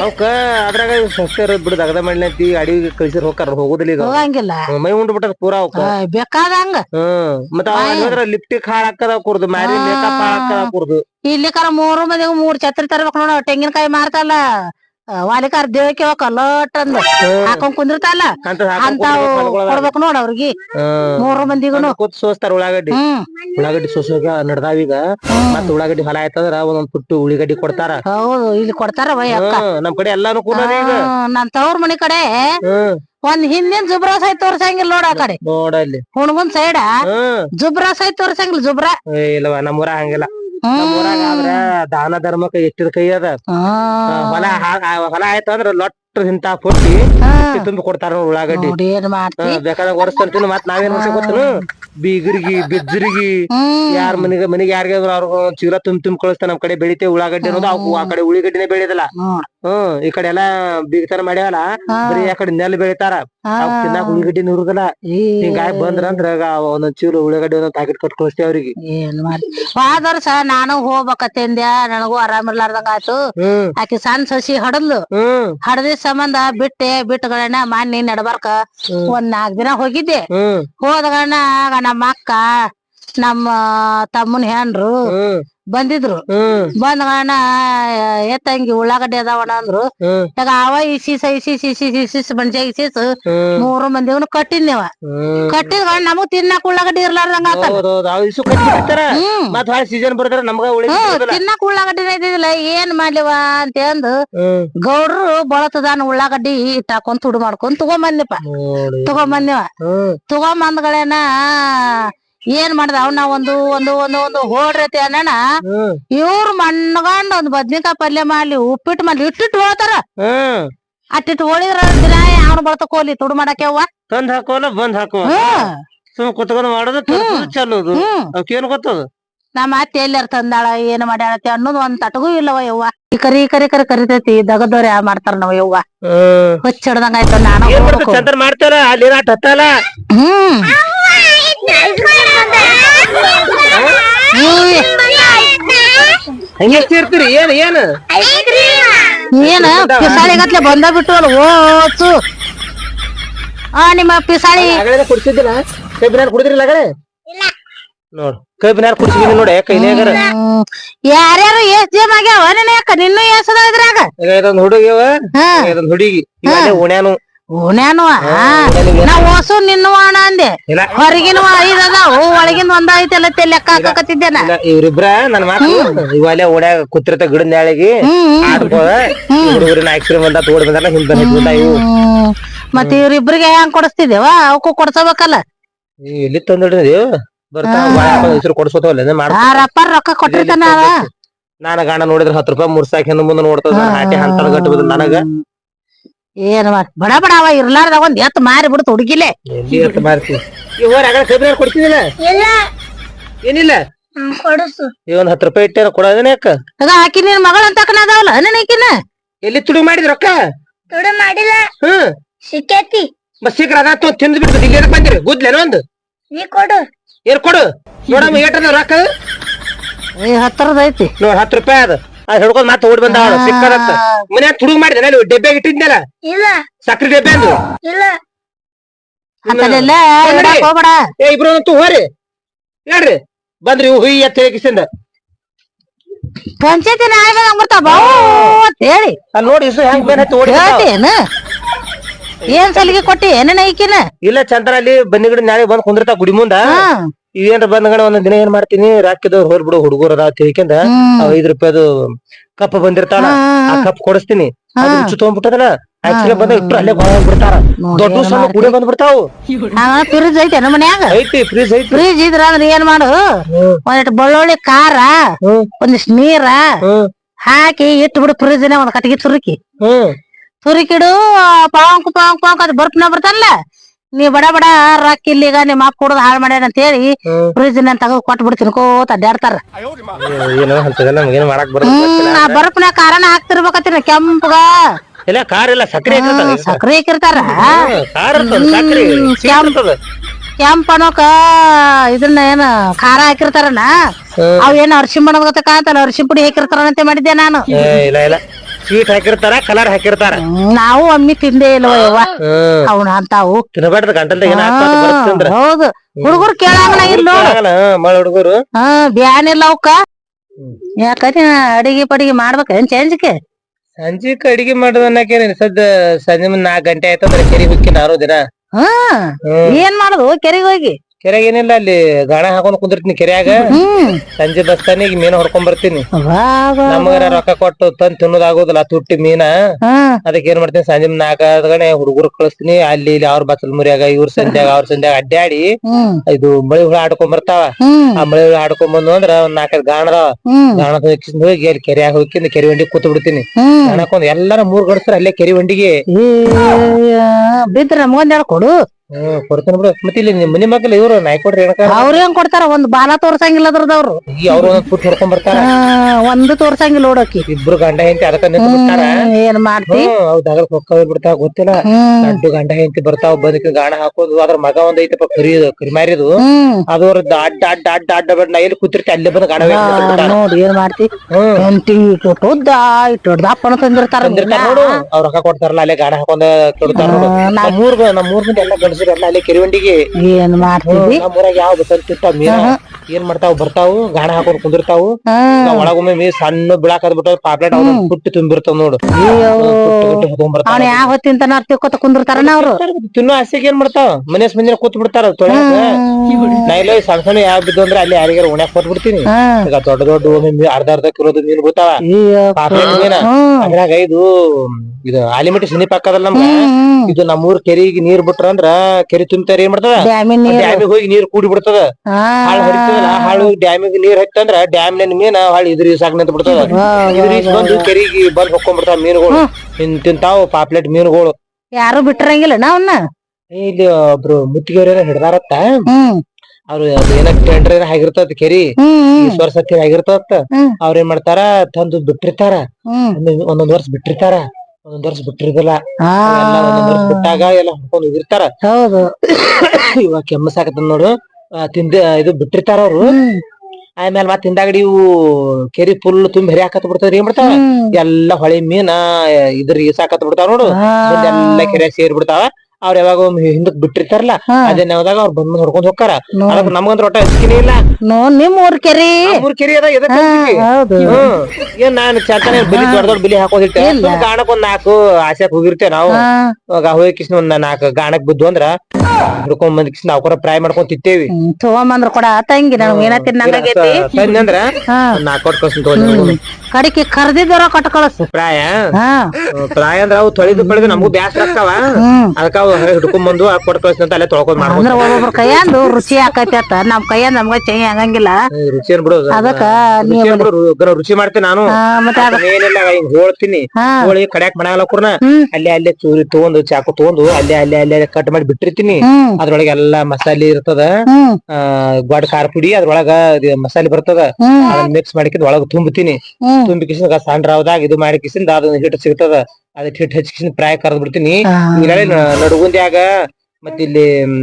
ಅವಕ್ಕ ಅದ್ರಾಗ ಸಸ್ಯ ಬಿಡು ದಗದ ಮಾಡ್ಲಿ ಅಡಿ ಈಗ ಅಡಿಗೆ ಕಳ್ಸಿರ್ ಹೋಗಾರ ಹೋಗುದಿಲ್ಲ ಈಗ ಹೋಗಂಗಿಲ್ಲ. ಮೈ ಉಂಡ್ ಬಿಟ್ಟದ ಪೂರಾ ಅವಕ್ಕ. ಬೇಕಾದ ಬೇಕಾದಂಗ ಹ್ಮ್ ಮತ್ತ ಅವಾಗ ಲಿಪ್ಟಿಕ್ ಹಾಳಾಕದ ಕುರ್ದು ಮ್ಯಾರಿ ಮೇಕಪ್ ಹಾಳಾಕದ ಕುಡ್ದು. ಇಲ್ಲಿಕಾರ ಮೂರು ಮಂದಿಗೆ ಮೂರ್ ಛತ್ರಿ ತರ್ಬೇಕು ನೋಡ ತೆಂಗಿನಕಾಯಿ ಮಾರ್ತಲ್ಲ ವಾಲಿಕಾರ ದೇವಕ್ಕೆ ಹೋಗ ಲೋಟ್ ಅಂದ್. ಹಾಕೊಂಡ್ ಕುಂದಿರ್ತಲ್ಲ. ಅಂತ ಅಂತಾವ್. ಕೊಡ್ಬೇಕು ನೋಡ ಅವ್ರಿಗೆ. ಮೂರ್ ಮಂದಿಗುನು. ಕೂತ್ ಸೋಸ್ತಾರ ಉಳ್ಳಾಗಡ್ಡಿ. ಉಳ್ಳಾಗಡ್ಡಿ ಉಳ್ಳಾಗಡ್ಡಿ ಸೋಸಾಗ ನಡ್ದಾವೀಗ ಮತ್ತ ಉಳ್ಳಾಗಡ್ಡಿ ಹೊಲ ಆಯ್ತಂದ್ರ ಒಂದೊಂದ್ ಪುಟ್ಟು ಉಳ್ಳಿಗಡ್ಡಿ ಕೊಡ್ತಾರ. ಹೌದು ಇಲ್ಲಿ ಕೊಡ್ತಾರ ಅಕ್ಕ. ನಮ್ ಕಡೆ ಎಲ್ಲಾನು ಕೂಡ ಈಗ. ನನ್ ತವ್ರ ಮನಿ ಕಡೆ ಒಂದ್ ಹಿಂದಿನ ಜುಬ್ರಾ ಸೈತ್ ತೋರ್ಸಂಗಿಲ್ಲ ನೋಡ ಆ ಕಡೆ. ನೋಡ ಇಲ್ಲಿ ಹುಣಗುನ್ ಸೈಡ ಜುಬ್ರಾ ಸೈತ್ ತೋರ್ಸಂಗಿಲ್ಲ ಜುಬ್ರಾ. ಇಲ್ಲವಾ ನಮ್ಮೂರ ಹಂಗಿಲ್ಲ. ನಮ್ಮೂರಾಗ ಆದ್ರ ದಾನ ಧರ್ಮಕ್ಕ ಎಷ್ಟಿದ ಕೈ ಅದ. ಹೊಲ ಹೊಲ ಆಯ್ತು ಅಂದ್ರ ಲೊಟ್ಟ ಇಂತ ಪುಟ್ಟಿ ಹಾ. ತುಂಬಿ ಕೊಡ್ತಾರ ನೋಡ್ ಉಳ್ಳಾಗಡ್ಡಿ. ಏನ್ ಮಾಡ್ತಿ? ಬೇಕಾದಾಗ ಮತ್ ನಾವೇನ್ ಗೊತ್ತನು? ಬೀಗರಿಗೆ ಬಿಜ್ಜರಿಗೆ ಯಾರ ಮನೆಗೆ ಮನೆಗೆ ಯಾರಿಗೆ ಅವ್ರ ಚೀಲ ತುಂಬ ತುಂಬಿ ಕಳಿಸ್ತಾನ ನಮ್ ಕಡೆ ಬೆಳಿತೇವೆ ಉಳ್ಳಾಗಡ್ಡಿ ಅನ್ನೋದು. ಅವು ಆ ಕಡೆ ಉಳ್ಳಿಗಡ್ಡಿನೇ ಬೆಳೆಯದಲ್ಲ. ಹ್ಮ್. ಈ ಕಡೆ ಎಲ್ಲಾ ಬೀಗತನ ಮಾಡ್ಯಾವಲ್ಲ. ಬರೀ ಆ ಕಡೆ ನೆಲ್ ಬೆಳಿತಾರ. ತಿನ್ನಾಕ ಉಳ್ಳಿಗಡ್ಡಿ ಇರುದಿಲ್ಲ ಈ ಹಿಂಗಾಗಿ ಬಂದ್ರ ಅಂದ್ರ ಒಂದೊಂದ್ ಚೀಲ ಉಳ್ಳಾಗಡ್ಡಿ ಒಂದೊಂದ್ ಪ್ಯಾಕೆಟ್ ಕೊಟ್ಟು ಕಳಿಸ್ತೇವೆ ಅವ್ರಿಗೆ. ಏನ್ ಮಾಡಿ ಹೋದ ವರ್ಷ ನಾನು ಹೋಗ್ಬೇಕಂದ್ಯಾ ನನಗೂ ಆರಾಮಿರ್ಲಾರ್ದಂಗ ಆಯ್ತು. ಆಕೆ ಸಣ್ಣ ಸಸಿ ಹಡದ್ಲು. ಹಡದಿ ಸಂಬಂಧ ಬಿಟ್ಟೆ ಬಿಟ್ಟಗಳನ್ನ ಮಾನ್ನಿ ನಡ್ಬಾರ್ಕ. ಒಂದ್ ನಾಕ್ ದಿನ ಹೋಗಿದ್ದೆ. ಹೋದಗಳನ್ನ ಆಗ ನಮ್ಮ ಅಕ್ಕ ನಮ್ಮ ತಮ್ಮನ ಹೆಂಡ್ರು ಬಂದಿದ್ರು. ಹ್ಮ್. ಬಂದ ಕಾರಣ ಎತ್ತಂಗಿ ಉಳ್ಳಾಗಡ್ಡಿ ಅದಾವಣ ಅಂದ್ರು. ಈಗ ಅವ ಇಸಿಸ ಇಸಿಸ್ ಇಸಿಸ್ ಇಸಿಸ್ ಮನ್ಷ ಇಸಿಸ್ ಮೂರು ಮಂದಿವನು ಕಟ್ಟಿದ್ನೇವ ಕಟ್ಟಿದ್ ನಮಗ್ ತಿನ್ನಾಕ ಉಳ್ಳಾಗಡ್ಡಿ ಇರ್ಲಾರ್ದಂಗ ತಿನ್ನಾಕ ಉಳ್ಳಾಗಡ್ಡಿನ ಇದ್ದಿದ್ದಿಲ್ಲ ಏನ್ ಮಾಡ್ಲಿವ ಅಂತ ಅಂದು ಗೌಡ್ರು ಬಳತದಾನ ಉಳ್ಳಾಗಡ್ಡಿ ಇಟ್ಟಾಕೊಂಡ್ ತುಡು ಮಾಡ್ಕೊಂಡ್ ತಗೊಂಬಂದಿಪ್ಪ ತಗೊಂಬಂದಿವ ತಗೊಂಬಂದ್ಗಳೇನ ಏನ್ ಮಾಡ್ದ? ಅವ್ನ ಒಂದು ಒಂದು ಒಂದು ಒಂದು ಹೋಡ್ರತಿ ಅಣ್ಣ ಇವ್ರ ಮಣ್ಣಗೊಂಡ್ ಒಂದ್ ಬದ್ನಿಕಾಯಿ ಪಲ್ಯ ಮಾಡ್ಲಿ ಉಪ್ಪಿಟ್ಟು ಮಾಡ್ಲಿ ಇಟ್ಟಿಟ್ಟು ಹೋತಾರ ಹ್ಮ್. ಅಟ್ಟಿಟ್ಟು ಹೋಳಿದ್ರ ದಿನ ಅವ್ನ ಬರ್ತ ಕೋಲಿ ತುಡು ಮಾಡಕ್ಕೆವ್ವ ತಂದ್ ಹಾಕೋಲ್ಲ ಬಂದ್ ಹಾಕೋ ಸುಮ್ ಕುತ್ಕೊಂಡ್ ಮಾಡೋದು ಚಲೋದು ಅವ್ಕೇನ್ ಅವಕ್ಕೇನ್ ಗೊತ್ತದ? ನಮ್ಮ ಅತ್ತೆ ಎಲ್ಲಾರ ತಂದಾಳ ಏನ್ ಮಾಡ್ಯಾಳತಿ ಅನ್ನೋದು ಒಂದ್ ತಟಗೂ ಇಲ್ಲವ ಯವ್ವ. ಈ ಕರಿ ಈ ಕರಿ ಕರಿ ಕರಿತೈತಿ ದಗದವ್ರ ಯಾವ ಮಾಡ್ತಾರ ನಾವ್ ಯವ್ವ. ಹ್ಮ್. ಹುಚ್ಚಿಡ್ದಂಗ ಆಯ್ತು ನಾನು. ಮಾಡ್ತಾರ? ಅಲ್ಲಿ ಹತ್ತಲ್ಲ? ಹ್ಮ್. ಹಂಗೆ ಸೇರ್ತೀರಿ ಏನ್ ಏನ್? ಏನ? ಪಿಸಾಳಿಗತ್ಲೆ ಬಂದ ಬಿಟ್ಟು ಅಲ್ಲ ಓತು ಆ ನಿಮ್ಮ ಪಿಸಾಳಿ. ಕುಡ್ಸಿದ್ದಿಲ್ಲ? ಕೈ ಬಿನಾರ್ ಕುಡಿದ್ರಿಲ್ಲ ಆಗಲೇ? ನೋಡ್ ಕೈ ಬಿನಾರ್ ಕುಡ್ಸಿದೀನಿ ನೋಡಿ ಕೈನಾಗರ. ಯಾರ್ಯಾರು ಎಷ್ಟ್ ಜೇಮ್ ಆಗ್ಯಾವ? ನೆನಕ ನಿನ್ನೂ ಎಸದ ಇದ್ರಾಗ? ಇದೊಂದ್ ಹುಡುಗಿ ಇದೊಂದ್ ಹುಡುಗಿ. ಓಣ್ಯಾನು ಓಣ್ಯಾನು ನಾ ಓಸು ನಿನ್ನವಾಣ ಅಣ್ಣ ಅಂದೆ. ಹೊರಗಿನ ಐದ್ ಅದಾವು ಒಳಗಿನ ಒಂದ ಐತಲ್ಲ ಲೆಕ್ಕ ಹಾಕಕತ್ತಿದ್ದೇನ. ಇವ್ರಿಬ್ರ ನನ್ ಮಾತು ಇವಾಗಲೇ ಓಣ್ಯಾಗ ಕೂತಿರ್ತ ಗಿಡದ ನ್ಯಾಳಿಗಿ ಹುಡುಗರಿನ ಆಕ್ಸಿಡೆಂಟ್ ಬಂದ ತೋಡ್ ಬಂದಾರ ಹಿಂದ ಇವು. ಮತ್ ಇವ್ರಿಬ್ರಿಗೆ ಹೆಂಗ್ ಕೊಡಿಸ್ತಿದ್ದೇವ? ಅವಕ್ಕೂ ಕೊಡ್ಸಬೇಕಲ್ಲ? ಎಲ್ಲಿ ತಂದಿಡ್ರಿ ಬರ್ತಾ ಹೆಸರು ಕೊಡ್ಸೋತವಲ್ಲ ರಪ್ಪ ರೊಕ್ಕ ಕೊಟ್ಟಿರ್ತಾನ ನಾನ ಗಾಣ ನೋಡಿದ್ರ ಹತ್ತು ರೂಪಾಯಿ ಮೂರ್ ಸಾಕ್ ಹಿಂದ ಮುಂದೆ ನೋಡ್ತದ. ಹಾಟಿ ಹಂತ ಗಟ್ಟು ನನಗ. ಏನ್ ಮಾಡ್ ಬಡ ಬಡ ಅವ ಇರ್ಲಾರ್ದ ಒಂದ್ ಎತ್ತ ಮಾರಿ ಬಿಡ್ತು ಹುಡುಗಿಲೆ. ಎಲ್ಲಿ ಎತ್ತ ಮಾರ್ತಿ ಈ ಹೋರ ಆಗ ಕಬ್ಬಿನ ಕೊಡ್ತಿದಿಲ್ಲ ಏನಿಲ್ಲ? ಕೊಡಸು. ಈ ಒಂದ್ ಹತ್ತು ರೂಪಾಯಿ ಇಟ್ಟೇನ ಕೊಡೋದೇನ ಯಾಕ? ಅದ ಆಕಿ ನಿನ್ ಮಗಳ ಅಂತಕನ ಅದಾವಲ್ಲ ನನಕಿನ ಎಲ್ಲಿ ತುಡು ಮಾಡಿದ್ ರೊಕ್ಕ? ತುಡು ಮಾಡಿಲ್ಲ. ಹ್ಮ್. ಸಿಕ್ಕೇತಿ. ಶೀಘ್ರ ಅದ ತಿಂದ್ ಬಿಡ್ತು ಇಲ್ಲಿ ಏನಕ್ ಬಂದಿರಿ? ಗುದ್ಲೇನ ಒಂದು? ನೀ ಕೊಡು. ಏನ್ ಕೊಡು? ನೋಡಮ್ಮ ಏಟದ ರೊಕ್ಕ? ಏ ಹತ್ತರದ ಐತಿ. ನೋಡ್ ಹತ್ತು ರೂಪಾಯಿ ಅದ ಅದ್ ಹಿಡ್ಕೊಂಡ್ ಮತ್ತೆ ಓಡ್ ಬಂದ ಸಿಕ್ಕದಂತ. ಮನ್ಯಾಗ ತುಡುಗ್ ಮಾಡಿದೆ ನೀವು ಡಬ್ಬ್ಯಾಗ ಇಟ್ಟಿದ್ನಲ್ಲ? ಇಲ್ಲ. ಸಕ್ರಿ ಡಬ್ಬೆ ಅಂದ್ರು ಇಲ್ಲ. ಅಂತಲ್ಲ ಇಡಕ್ ಹೋಗ್ಬೇಡ. ಏ ಇಬ್ರು ಅಂತೂ ಹೋರಿ. ಹೇಳ್ರಿ ಬಂದ್ರಿ ಇವು ಹುಯ್ ಎತ್ತ ಕಿಸಿಂದ ಪಂಚಾಯತಿ ಬಾವು ಅಂತ ಹೇಳಿ. ಅಲ್ಲಿ ನೋಡಿ ಹೆಂಗ್ ಬೇನ್. ಹೇಳ್ತೇನ. ಏನ್ ಸಲಿಗೆ ಕೊಟ್ಟಿ? ಏನೇನ ಐಕಿನ? ಇಲ್ಲ ಚಂದ್ರ ಅಲ್ಲಿ ಬನ್ನಿ ಗಿಡ ನಾಳೆ ಬಂದ್ ಕುಂದಿರ್ತಾವ ಗುಡಿ ಮುಂದ. ಇವೇನ್ರ ಬಂದ್ಗಣ ಒಂದ್ ದಿನ ಏನ್ ಮಾಡ್ತೀನಿ ರಾಕಿದವ್ರು ಹೋಲ್ ಬಿಡು ಹುಡುಗರ ಅದಾವ ತಿಳ್ಕೊಂಡ. ಅವ್ ಐದ್ ರೂಪಾಯಿದು ಕಪ್ ಬಂದಿರ್ತಾನ ಆ ಕಪ್ ಕೊಡಿಸ್ತೀನಿ. ಅದು ಹುಚ್ಚು ತಗೊಂಡ್ಬಿಟ್ಟದಲ್ಲ ಆಕ್ಚುಲಿ ಬಂದ ಇಟ್ರು ಅಲ್ಲೇ ಬಿಡ್ತಾರ ದೊಡ್ಡ ಸಣ್ಣ ಕುಡಿ ಬಂದ್ಬಿಡ್ತಾವು. ಫ್ರಿಜ್ ಐತೆ ನಮ್ಮ ಮನ್ಯಾಗ? ಐತಿ ಫ್ರಿಜ್ ಐತಿ. ಫ್ರಿಜ್ ಇದ್ರ ಅಂದ್ರೆ ಏನ್ ಮಾಡು? ಹ್ಮ್. ಒಂದಿಟ್ಟು ಬೆಳ್ಳುಳ್ಳಿ ಖಾರ ಒಂದಿಷ್ಟು ನೀರ ಹಾಕಿ ಇಟ್ಟು ಬಿಡು ಫ್ರಿಜ್ನ ಒಂದ್ ಕಟ್ಟಿಗೆ ತುರುಕಿ ಹ್ಮ್ ಪಾಂಕು ಪಾಂಕು ಪಾವಂಕ್ ಪಾವಂಕ್ ಅದು ಬರ್ಪನ ಬರ್ತಾನಲ್ಲ? ನೀ ಬಡ ಬಡ ರೊಕ್ಕ ಇಲ್ಲಿಗ ನಿಮ್ಮ ಅಪ್ಪ ಕುಡ್ದು ಹಾಳು ಮಾಡ್ಯಾನ ಅಂತ ಹೇಳಿ ಫ್ರಿಜ್ ನಾನು ತೆಗೆದು ಕೊಟ್ಟು ಬಿಡ್ತೀನಿ ಕೋತ ಅಡ್ಡಾಡ್ತಾರ ಬರ್ಪನ ಕಾರಣ ಹಾಕ್ತಿರ್ಬೇಕತ್ತಿನ ಕೆಂಪಗ. ಇಲ್ಲ ಕಾರ್ ಇಲ್ಲ ಸಕ್ರೆ ಸಕ್ರೆ ಹಾಕಿರ್ತಾರ? ಕೆಂಪ ಅನ್ನೋಕ ಇದನ್ನ ಏನ ಖಾರ ಹಾಕಿರ್ತಾರನ. ಅವ್ ಏನ್ ಅರ್ಶಿಂ ಬಣ್ಣದ ಗೊತ್ತ ಪುಡಿ ಅರ್ಶಿಂ ಪುಡಿ ಹಾಕಿರ್ತಾರಂತೆ ಮಾಡಿದ್ದೆ ನಾನು? ಇಲ್ಲ ಇಲ್ಲ. ಸ್ವೀಟ್ ಹಾಕಿರ್ತಾರ ಕಲರ್ ಹಾಕಿರ್ತಾರ. ನಾವು ಅಮ್ಮಿ ತಿಂದೇ ಇಲ್ವ ಯವ್ವ? ಅವನ ಅಂತಾವು. ತಿನ್ನಬೇಡ ಗಂಟಲ್ದಾಗ ಏನ ಬರ್ತಂದ್ರ ಹೌದು. ಹುಡುಗರು ಕೇಳಂಗಿಲ್ಲ ಇಲ್ಲ? ನೋಡು ಮಳ ಹುಡುಗರು. ಹಾ ಬ್ಯಾನ್ ಇಲ್ಲ ಅವಕ್ಕ ಯಾಕಂದ್ರೆ ಅಡಿಗೆ ಪಡಿಗೆ ಮಾಡ್ಬೇಕೇನ್ ಚೇಂಜ್ಕೆ? ಸಂಜೀಕ್ ಅಡಿಗೆ ಮಾಡೋದ್ ಅನ್ನಕೇನ ಸದ್ದ ಸಂಜೆ ಮುಂದ್ ನಾಲ್ಕ್ ಗಂಟೆ ಆಯ್ತಂದ್ರ ಕೆರಿ ಬಿಕ್ಕಿನ ಆರೋ ದಿನ. ಹ್ಮ್. ಏನ್ ಮಾಡುದು ಕೆರೆಗೆ ಹೋಗಿ? ಕೆರೆಗೆ ಏನಿಲ್ಲ ಅಲ್ಲಿ ಗಾಣ ಹಾಕೊಂಡ್ ಕುಂದಿರ್ತೀನಿ ಕೆರೆಯಾಗ. ಸಂಜೆ ಬಸ್ತಾನೆ ಮೀನ್ ಹೊಡ್ಕೊಂಡ್ ಬರ್ತೀನಿ. ನಮಗರ ರೊಕ್ಕ ಕೊಟ್ಟು ತಂದ್ ತಿನ್ನೋದಾಗೋದಿಲ್ಲ ತುಟ್ಟಿ ಮೀನ. ಅದಕ್ಕೆ ಏನ್ ಮಾಡ್ತೀನಿ ಸಂಜೆ ನಾಲ್ಕ ಗಣೆ ಹುಡುಗರು ಕಳಿಸ್ತೀನಿ ಅಲ್ಲಿ ಇಲ್ಲಿ ಅವ್ರ ಬಸಲ್ ಮುರಿಯಾಗ ಇವ್ರ ಸಂಧ್ಯಾಗ ಅವ್ರ ಸಂಜೆಗ ಅಡ್ಡಾಡಿ ಇದು ಮಳಿ ಹುಳ ಆಡ್ಕೊಂಡ್ ಬರ್ತಾವ. ಆ ಮಳಿ ಹುಳ ಆಡ್ಕೊಂಡ್ ಬಂದು ಅಂದ್ರ ಒಂದ್ ನಾಲ್ಕೈದು ಗಾಣದ ಗಾಣ ಹೋಗಿ ಅಲ್ಲಿ ಕೆರೆಯಾಗ ಹೋಗಿ ಕೆರೆ ಹೊಂಡಿ ಕೂತ್ ಬಿಡ್ತೀನಿ. ಗಾಣಕೊಂಡ್ ಎಲ್ಲಾರ ಮೂರ್ ಗಡ್ಸ್ರ ಅಲ್ಲೇ ಕೆರೆ ಹೊಂಡಿಗೆ ಬಿದ್ರ ನಮ್ಗೊಂದ್ ಕೊಡು? ಹ್ಮ್ ಕೊಡ್ತೀನಿ ಬಿಡು. ಮತ್ತೆ ಇಲ್ಲಿ ನಿಮ್ ಮನಿ ಮಕ್ಳು ಇವ್ರು ನಾಯ್ಕೊಡ್ರಿ ಏನಕ ಅವ್ರ ಹೆಂಗ್ ಕೊಡ್ತಾರ? ಒಂದ್ ಬಾಲ ತೋರ್ಸಂಗಿಲ್ಲ ಅದ್ರದವ್ರು. ಈಗ ಅವ್ರು ಒಂದ್ ಫುಟ್ ಹೊಡ್ಕೊಂಡ್ ಬರ್ತಾರ. ಆ, ಒಂದು ತೋರ್ಸಂಗಿಲ್ಲ ನೋಡಕಿ ಇಬ್ರು ಗಂಡ ಹೆಂಡತಿ ಅದಕ್ಕ ನಿಂತು ಬಿಡ್ತಾರ ಏನ್ ಮಾಡ್ತಿ? ಹ್ಮ್ ಅವ್ ದಗಲ್ ಹೊಕ್ಕವ್ ಬಿಡ್ತಾವ ಗೊತ್ತಿಲ್ಲ. ಹ್ಮ್. ದೊಡ್ಡ ಗಂಡ ಹೆಂಡತಿ ಬರ್ತಾವ ಬಂದಕ್ಕೆ ಗಾಣ ಹಾಕೋದು ಅದ್ರ ಮಗ ಒಂದ್ ಐತಪ್ಪ ಕರಿಯೋದು ಕರಿಮಾರಿದು ಹ್ಮ್. ಅದ್ರ ಅಡ್ಡ ಅಡ್ಡ ಅಡ್ಡ ಅಡ್ಡ ಬಡ್ ನಾ ಎಲ್ಲಿ ಕೂತಿರ್ತಿ ಅಲ್ಲೇ ಬಂದು ಗಾಣ ಆ, ನೋಡಿ ಏನ್ ಮಾಡ್ತಿ? ಹ್ಮ್. ಎಂಟಿ ಇಟ್ಟು ಉದ್ದ ಇಟ್ಟು ದಪ್ಪನ ತಂದಿರ್ತಾರ ಬಂದಿರ್ತಾರ ನೋಡು. ಅವ್ರ ರೊಕ್ಕ ಕೊಡ್ತಾರಲ್ಲ ಅಲ್ಲೇ ಗಾಣ ಹಾಕೊಂಡ ಕೊಡ್ತಾರ ನೋಡು. ನಮ್ ಮೂರ್ ನಮ್ ಮೂರ್ ಮಂದಿ ಎಲ್ಲ ಗಂಡಸ ಅಲ್ಲಿ ಕೆರಿವಂಡಿಗೆ ಏನ್ ಮಾಡ್ತಿದ್ವಿ? ನಮ್ಮೂರಾಗ ಯಾವ ಬರ್ತಂತಿರ್ತಾವ ಮೀನ ಏನ್ ಮಾಡ್ತಾವ್ ಬರ್ತಾವು ಗಾಣ ಹಾಕೊಂಡ್ ಕುಂದಿರ್ತಾವು. ನಾವ್ ಒಳಗೊಮ್ಮೆ ಮೀ ಸಣ್ಣ ಬಿಳಾಕದ್ ಬಿಟ್ಟಾವ ಪಾಪ್ಲೆಟ್ ಅವ್ನ ಪುಟ್ಟಿ ತುಂಬಿರ್ತಾವ ನೋಡು. ಅವ್ನ ಯಾವ ಹೊತ್ತಿಂತನ ತಿಕ್ಕೋತ ಕುಂದಿರ್ತಾರನ ಅವ್ರು? ತಿನ್ನೋ ಆಸೆಗೆ ಏನ್ ಮಾಡ್ತಾವ? ಮನೇಸ್ ಮಂದಿನ ಕೂತ್ ಬಿಡ್ತಾರ ತೊಳ್ಯಾಕ. ನಾ ಇಲ್ಲ ಸಣ್ಣ ಸಣ್ಣ ಯಾವ ಬಿದ್ದು ಅಂದ್ರೆ ಅಲ್ಲಿ ಯಾರಿಗಾರ ಉಣ್ಯಾಕ್ ಕೊಟ್ ಬಿಡ್ತೀನಿ. ಈಗ ದೊಡ್ಡ ದೊಡ್ಡ ಒಮ್ಮೆ ಅರ್ಧ ಅರ್ಧ ಕಿಲೋದ ಮೀನ್ ಬಿಡ್ತಾವ ಪಾಪ್ಲೆಟ್ ಮೀನ. ಅದ್ರಾಗ ಇದು ಇದು ಆಲಿಮಟ್ಟಿ ಸಿನಿ ಪಕ್ಕದಲ್ಲ ನಮ್ಗ? ಇದು ನಮ್ಮೂರ್ ಕೆರಿಗೆ ನೀರ್ ಬಿಟ್ರ ಅಂದ್ರ ಕೆರಿ ತುಂಬ್ತಾರ ಏನ್ ಮಾಡ್ತದ? ಡ್ಯಾಮಿಗೆ ಹೋಗಿ ನೀರ್ ಕೂಡಿ ಬಿಡ್ತದ. ಹಾಳು ಹರಿತದಲ್ಲ ಹಾಳು ಡ್ಯಾಮಿಗೆ ನೀರ್ ಹತ್ತಂದ್ರ ಡ್ಯಾಮ್ ಮೀನ ಹಾಳು ಇದ್ರ ಸಾಕ್ ನಿಂತ ಬಿಡ್ತದ. ಇದ್ರ ಬಂದು ಕೆರಿಗೆ ಬಂದ್ ಹೊಕ್ಕೊಂಡ್ಬಿಡ್ತಾವ ಮೀನುಗಳು. ತಿಂತಾವ್ ಪಾಪ್ಲೆಟ್ ಮೀನುಗಳು. ಯಾರು ಬಿಟ್ಟಿರಂಗಿಲ್ಲ ನಾವನ್ನ ಇಲ್ಲಿ ಒಬ್ರು ಮುತ್ತಿಗೆಯವ್ರ ಹಿಡ್ದಾರತ್ತ. ಅವ್ರು ಏನ ಟೆಂಡರ್ ಏನ ಆಗಿರ್ತದ ಕೆರಿ. ಈ ವರ್ಷ ಸತ್ಯ ಆಗಿರ್ತದ. ಅವ್ರ ಏನ್ ಮಾಡ್ತಾರ? ತಂದು ಬಿಟ್ಟಿರ್ತಾರ. ಒಂದೊಂದ್ ವರ್ಷ ಬಿಟ್ಟಿರ್ತಾರ. ಒಂದೊಂದ್ ವರ್ಷ ಬಿಟ್ಟಿರ್ದಿಲ್ಲ. ಎಲ್ಲ ಒಂದೊಂದ್ ವರ್ಷ ಬಿಟ್ಟಾಗ ಎಲ್ಲ ಹೊಡ್ಕೊಂಡ್ ಹೋಗಿರ್ತಾರ. ಹೌದು. ಇವಾಗ ಕೆಮ್ಮಸಾಕತ್ತ ನೋಡು. ಆ, ತಿಂದ ಇದು ಬಿಟ್ಟಿರ್ತಾರ ಅವ್ರು. ಹ್ಮ್. ಆಮೇಲೆ ಮತ್ ಹಿಂದಾಗಡಿ ಇವು ಕೆರಿ ಫುಲ್ ತುಂಬಿ ಹೆರಿ ಹಾಕತ್ ಬಿಡ್ತಾರ ಏನ್ ಬಿಡ್ತಾವ? ಹ್ಮ್. ಎಲ್ಲಾ ಹೊಳಿ ಮೀನ ಇದ್ರ ಈಸಾಕತ್ ಬಿಡ್ತಾವ ನೋಡು. ಹಾ. ಬಂದ್ ಎಲ್ಲಾ ಕೆರೆ ಸೇರಿ ಬಿಡ್ತಾವ ಅವ್ರ ಯಾವಾಗ ಹಿಂದಕ್ ಬಿಟ್ಟಿರ್ತಾರಲ್ಲ ಅದನ್ನ ಅದೇ ನಾವದಾಗ ಅವ್ರ ಬಂದ್ ಹೊಡ್ಕೊಂಡ್ ಹೋಗ್ತಾರ. ಅದಕ್ಕೆ ನಮ್ಗಂದ್ರ ಒಟ್ಟ ಹಚ್ಕಿನೇ ಇಲ್ಲ. ನೋ ನಿಮ್ ಊರ್ ಕೆರಿ. ಮೂರ್ ಕೆರಿ ಅದ ಎದಕ್ ಹಾ, ಹಚ್ಚಿವಿ? ಹೌದು. ಹ್ಮ್. ಏನ್ ನಾನ್ ಚಂತನ ಬಲಿ ದೊಡ್ಡ ದೊಡ್ಡ ಬಲಿ ಹಾಕೋದ್ ಇಲ್ಲ. ಗಾಣಕ್ ಒಂದ್ ನಾಲ್ಕು ಆಸೆ ಹೋಗಿರ್ತೇವೆ ನಾವು. ಹಾ. ಅವಾಗ ಹೋಗಿ ಕಿಸ್ನ ಒಂದ್ ನಾಲ್ಕು ಗಾಣಕ್ ಬಿದ್ದು ಅಂದ್ರ ಹಿಡ್ಕೊಂಡ್ ಬಂದ್ ಕಿಸ್ನ ಅವ್ರ ಫ್ರೈ ಮಾಡ್ಕೊಂಡ್ ತಿತ್ತೇವಿ ಹ್ಮ್, ತಗೊಂಬಂದ್ರ ಕೂಡ. ತಂಗಿ ನನಗ್ ಅಂದ್ರ ಹಾ. ಒಂದ್ ನಾಲ್ಕು ಕೊಟ್ಟು ಕಡಿಕೆ ಕರ್ದಿದ್ರ ಕೊಟ್ಟು ಕಳಸು. ಪ್ರಾಯ? ಹಾ. ಪ್ರಾಯ ಅಂದ್ರ ಅವು ತೊಳಿದು ಬೆಳೆದು ನಮಗೂ ಬ್ಯಾಸ್ರ ಆಗ್ತಾವ. ಹ್ಮ್. ಅದಕ್ಕ ಅವು ಹಿಡ್ಕೊಂಡ್ ಬಂದು ಆ ಕೊಟ್ಟು ಕಳ್ಸಿನ ಅಲ್ಲೇ ತೊಳ್ಕೊಂಡ್ ಮಾಡ್ಬೋದು. ಅಂದ್ರ ಒಬ್ಬೊಬ್ರ ಕೈಯಂದು ರುಚಿ ಆಕೈತಿ ಅತ್ತ ನಮ್ ಕೈಯಂದ್ ನಮ್ಗ ಚೈ ಆಗಂಗಿಲ್ಲ. ರುಚಿ ಏನ್ ಬಿಡೋದು ಅದಕ್ಕ ರುಚಿ ನೀವು ರು- ರುಚಿ ಮಾಡ್ತೀನಿ ನಾನು. ಹಾ ಮತ್ತೆ ಅದ ಏನಿಲ್ಲ ಹಿಂಗ್ ಹೋಳ್ತೀನಿ. ಹಾ. ಹೋಳಿ ಕಡ್ಯಾಕ್ ಮಾಡಲ್ಲ ಕುರ್ನ ಹ್ಮ್. ಅಲ್ಲೇ ಅಲ್ಲೇ ಚೂರಿ ತಗೊಂಡು ಚಾಕು ತಗೊಂಡು ಅಲ್ಲೇ ಅಲ್ಲೇ ಅಲ್ಲೇ ಕಟ್ ಮಾಡಿ ಬಿಟ್ಟಿರ್ತೀನಿ. ಹ್ಮ್. ಅದ್ರೊಳಗೆ ಎಲ್ಲಾ ಮಸಾಲೆ ಇರ್ತದ. ಹ್ಮ್. ಆ ಗೊಡ್ ಖಾರ ಪುಡಿ ಅದ್ರೊಳಗ ಮಸಾಲಿ ಮಸಾಲೆ ಬರ್ತದ. ಹ್ಮ್. ಅದನ್ನ ಮಿಕ್ಸ್ ಮಾಡಿಕಿದ್ ಒಳಗ ತುಂಬ್ತೀನಿ. ಹ್ಮ್. ತುಂಬಿ ಸಣ್ಣ ರಾವ್ದಾಗ ಇದು ಮಾಡಿಕಿಸಿಂದ ಅದನ್ನ ಹಿಟ್ಟು ಸಿಗ್ತದ. ಅದ ಹಿಟ್ ಪ್ರಾಯ ಕರೆದ್ ಬಿಡ್ತೀನಿ. ನಡುಗುಂದ್ಯಾಗ ಮತ್ತ ಇಲ್ಲಿ ಮ್,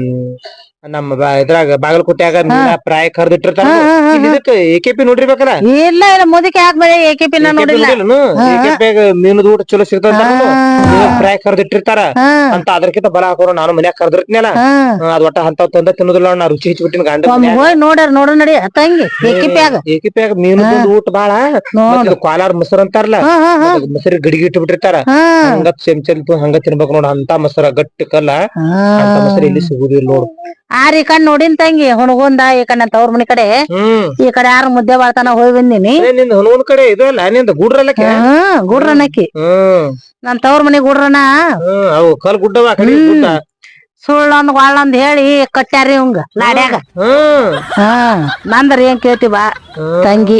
ನಮ್ಮ ಬಾ- ಇದ್ರಾಗ ಬಾಗಲಕೋಟ್ಯಾಗ ಮೀನಾ ಪ್ರಾಯ ಕರ್ದಿಟ್ಟಿರ್ತಾರ ಇದಕ್ಕೆ ಎಕೆಪಿ ನೋಡಿರ್ಬೇಕಲ್ಲ? ಇಲ್ಲ ಇಲ್ಲ ಮುದಕ್ಕೆ ಯಾಕೆ ಎ ಕೆ ಪಿ ನಾ ನೋಡಿಲ್ಲ? ಎಕೆಪಿಯಾಗ ಮೀನದ ಊಟ ಚಲೋ ಸಿಗ್ತದ ಪ್ರಾಯ ಕರ್ದಿಟ್ಟಿರ್ತಾರ ಹಾ. ಅಂತ ಅದ್ರಕಿಂತ ಬಲ ಹಾಕೋರು ನಾನು ಮನ್ಯಾಗ ಕರ್ದಿರ್ತೀನಲ್ಲ? ಹಾ. ಅದ್ ಒಟ್ಟ ಅಂತ ತಂದ ತಿನ್ನೋದಿಲ್ಲ ನಾ ರುಚಿ ಹಚ್ಚಿಬಿಟ್ಟಿನ ಗಂಡ ಒಮ್ಮೆ ಹೋಗಿ ನೋಡ್ಯಾರ ನೋಡ ನಡಿ ತಂಗಿ ಏಕಿಪ್ಯಾಗ ಮೀನದ ಊಟ ಬಾಳ. ಮತ್ತ್ ಇದು ಕೋಲಾರ ಮೊಸರು ಅಂತಾರಲ್ಲ ಹಾ ಹಾ ಹಾ. ಅದ್ ಮೊಸರು ಗಡಿಗೆ ಇಟ್ಟು ಬಿಟ್ಟಿರ್ತಾರ. ಹಾ. ಹಂಗ ಚೆಂಚಲ್ ಹಂಗ ತಿನ್ಬೇಕು ನೋಡ ಅಂತ ಮೊಸರ ಗಟ್ಟಿ ಕಲ್ಲ ಅಂತ ಮೊಸರು ಇಲ್ಲಿ ಸಿಗುದಿಲ್ಲ ನೋಡು. ಆರ್ ಈ ಕಣ್ ನೋಡಿನ್ ತಂಗಿ ಹುಣಗುಂದ ಈ ಕಣ್ ತವ್ರ ಮನಿ ಕಡೆ. ಈ ಕಡೆ ಯಾರು ಮುದ್ದೆ ಬಾಳ್ತಾನ ಹೋಗಿ ಬಂದಿನಿ. ನಿಂದ ಕಡೆ ಇದು ಅಲ್ಲ ನಿಂದ ಗುಡ್ರಲ್ಲಕ್ಕೆ ಹ್ಮ್ ಗುಡ್ರನಕ್ಕಿ. ನನ್ ತವ್ರ ಮನಿ ಗುಡ್ರನ. ಕಲ್ ಗುಡ್ಡವ ಕಡೆ ಸುಳ್ಳೊಂದ್ ವಾಳೊಂದ್ ಹೇಳಿ ಕಟ್ಟ್ಯಾರಿ ಇವಂಗ ನಾಡ್ಯಾಗ. ಹ್ಮ್. ಹಾ ನಂದರ ಏನ್ ಕೇಳ್ತಿ ಬಾ ತಂಗಿ.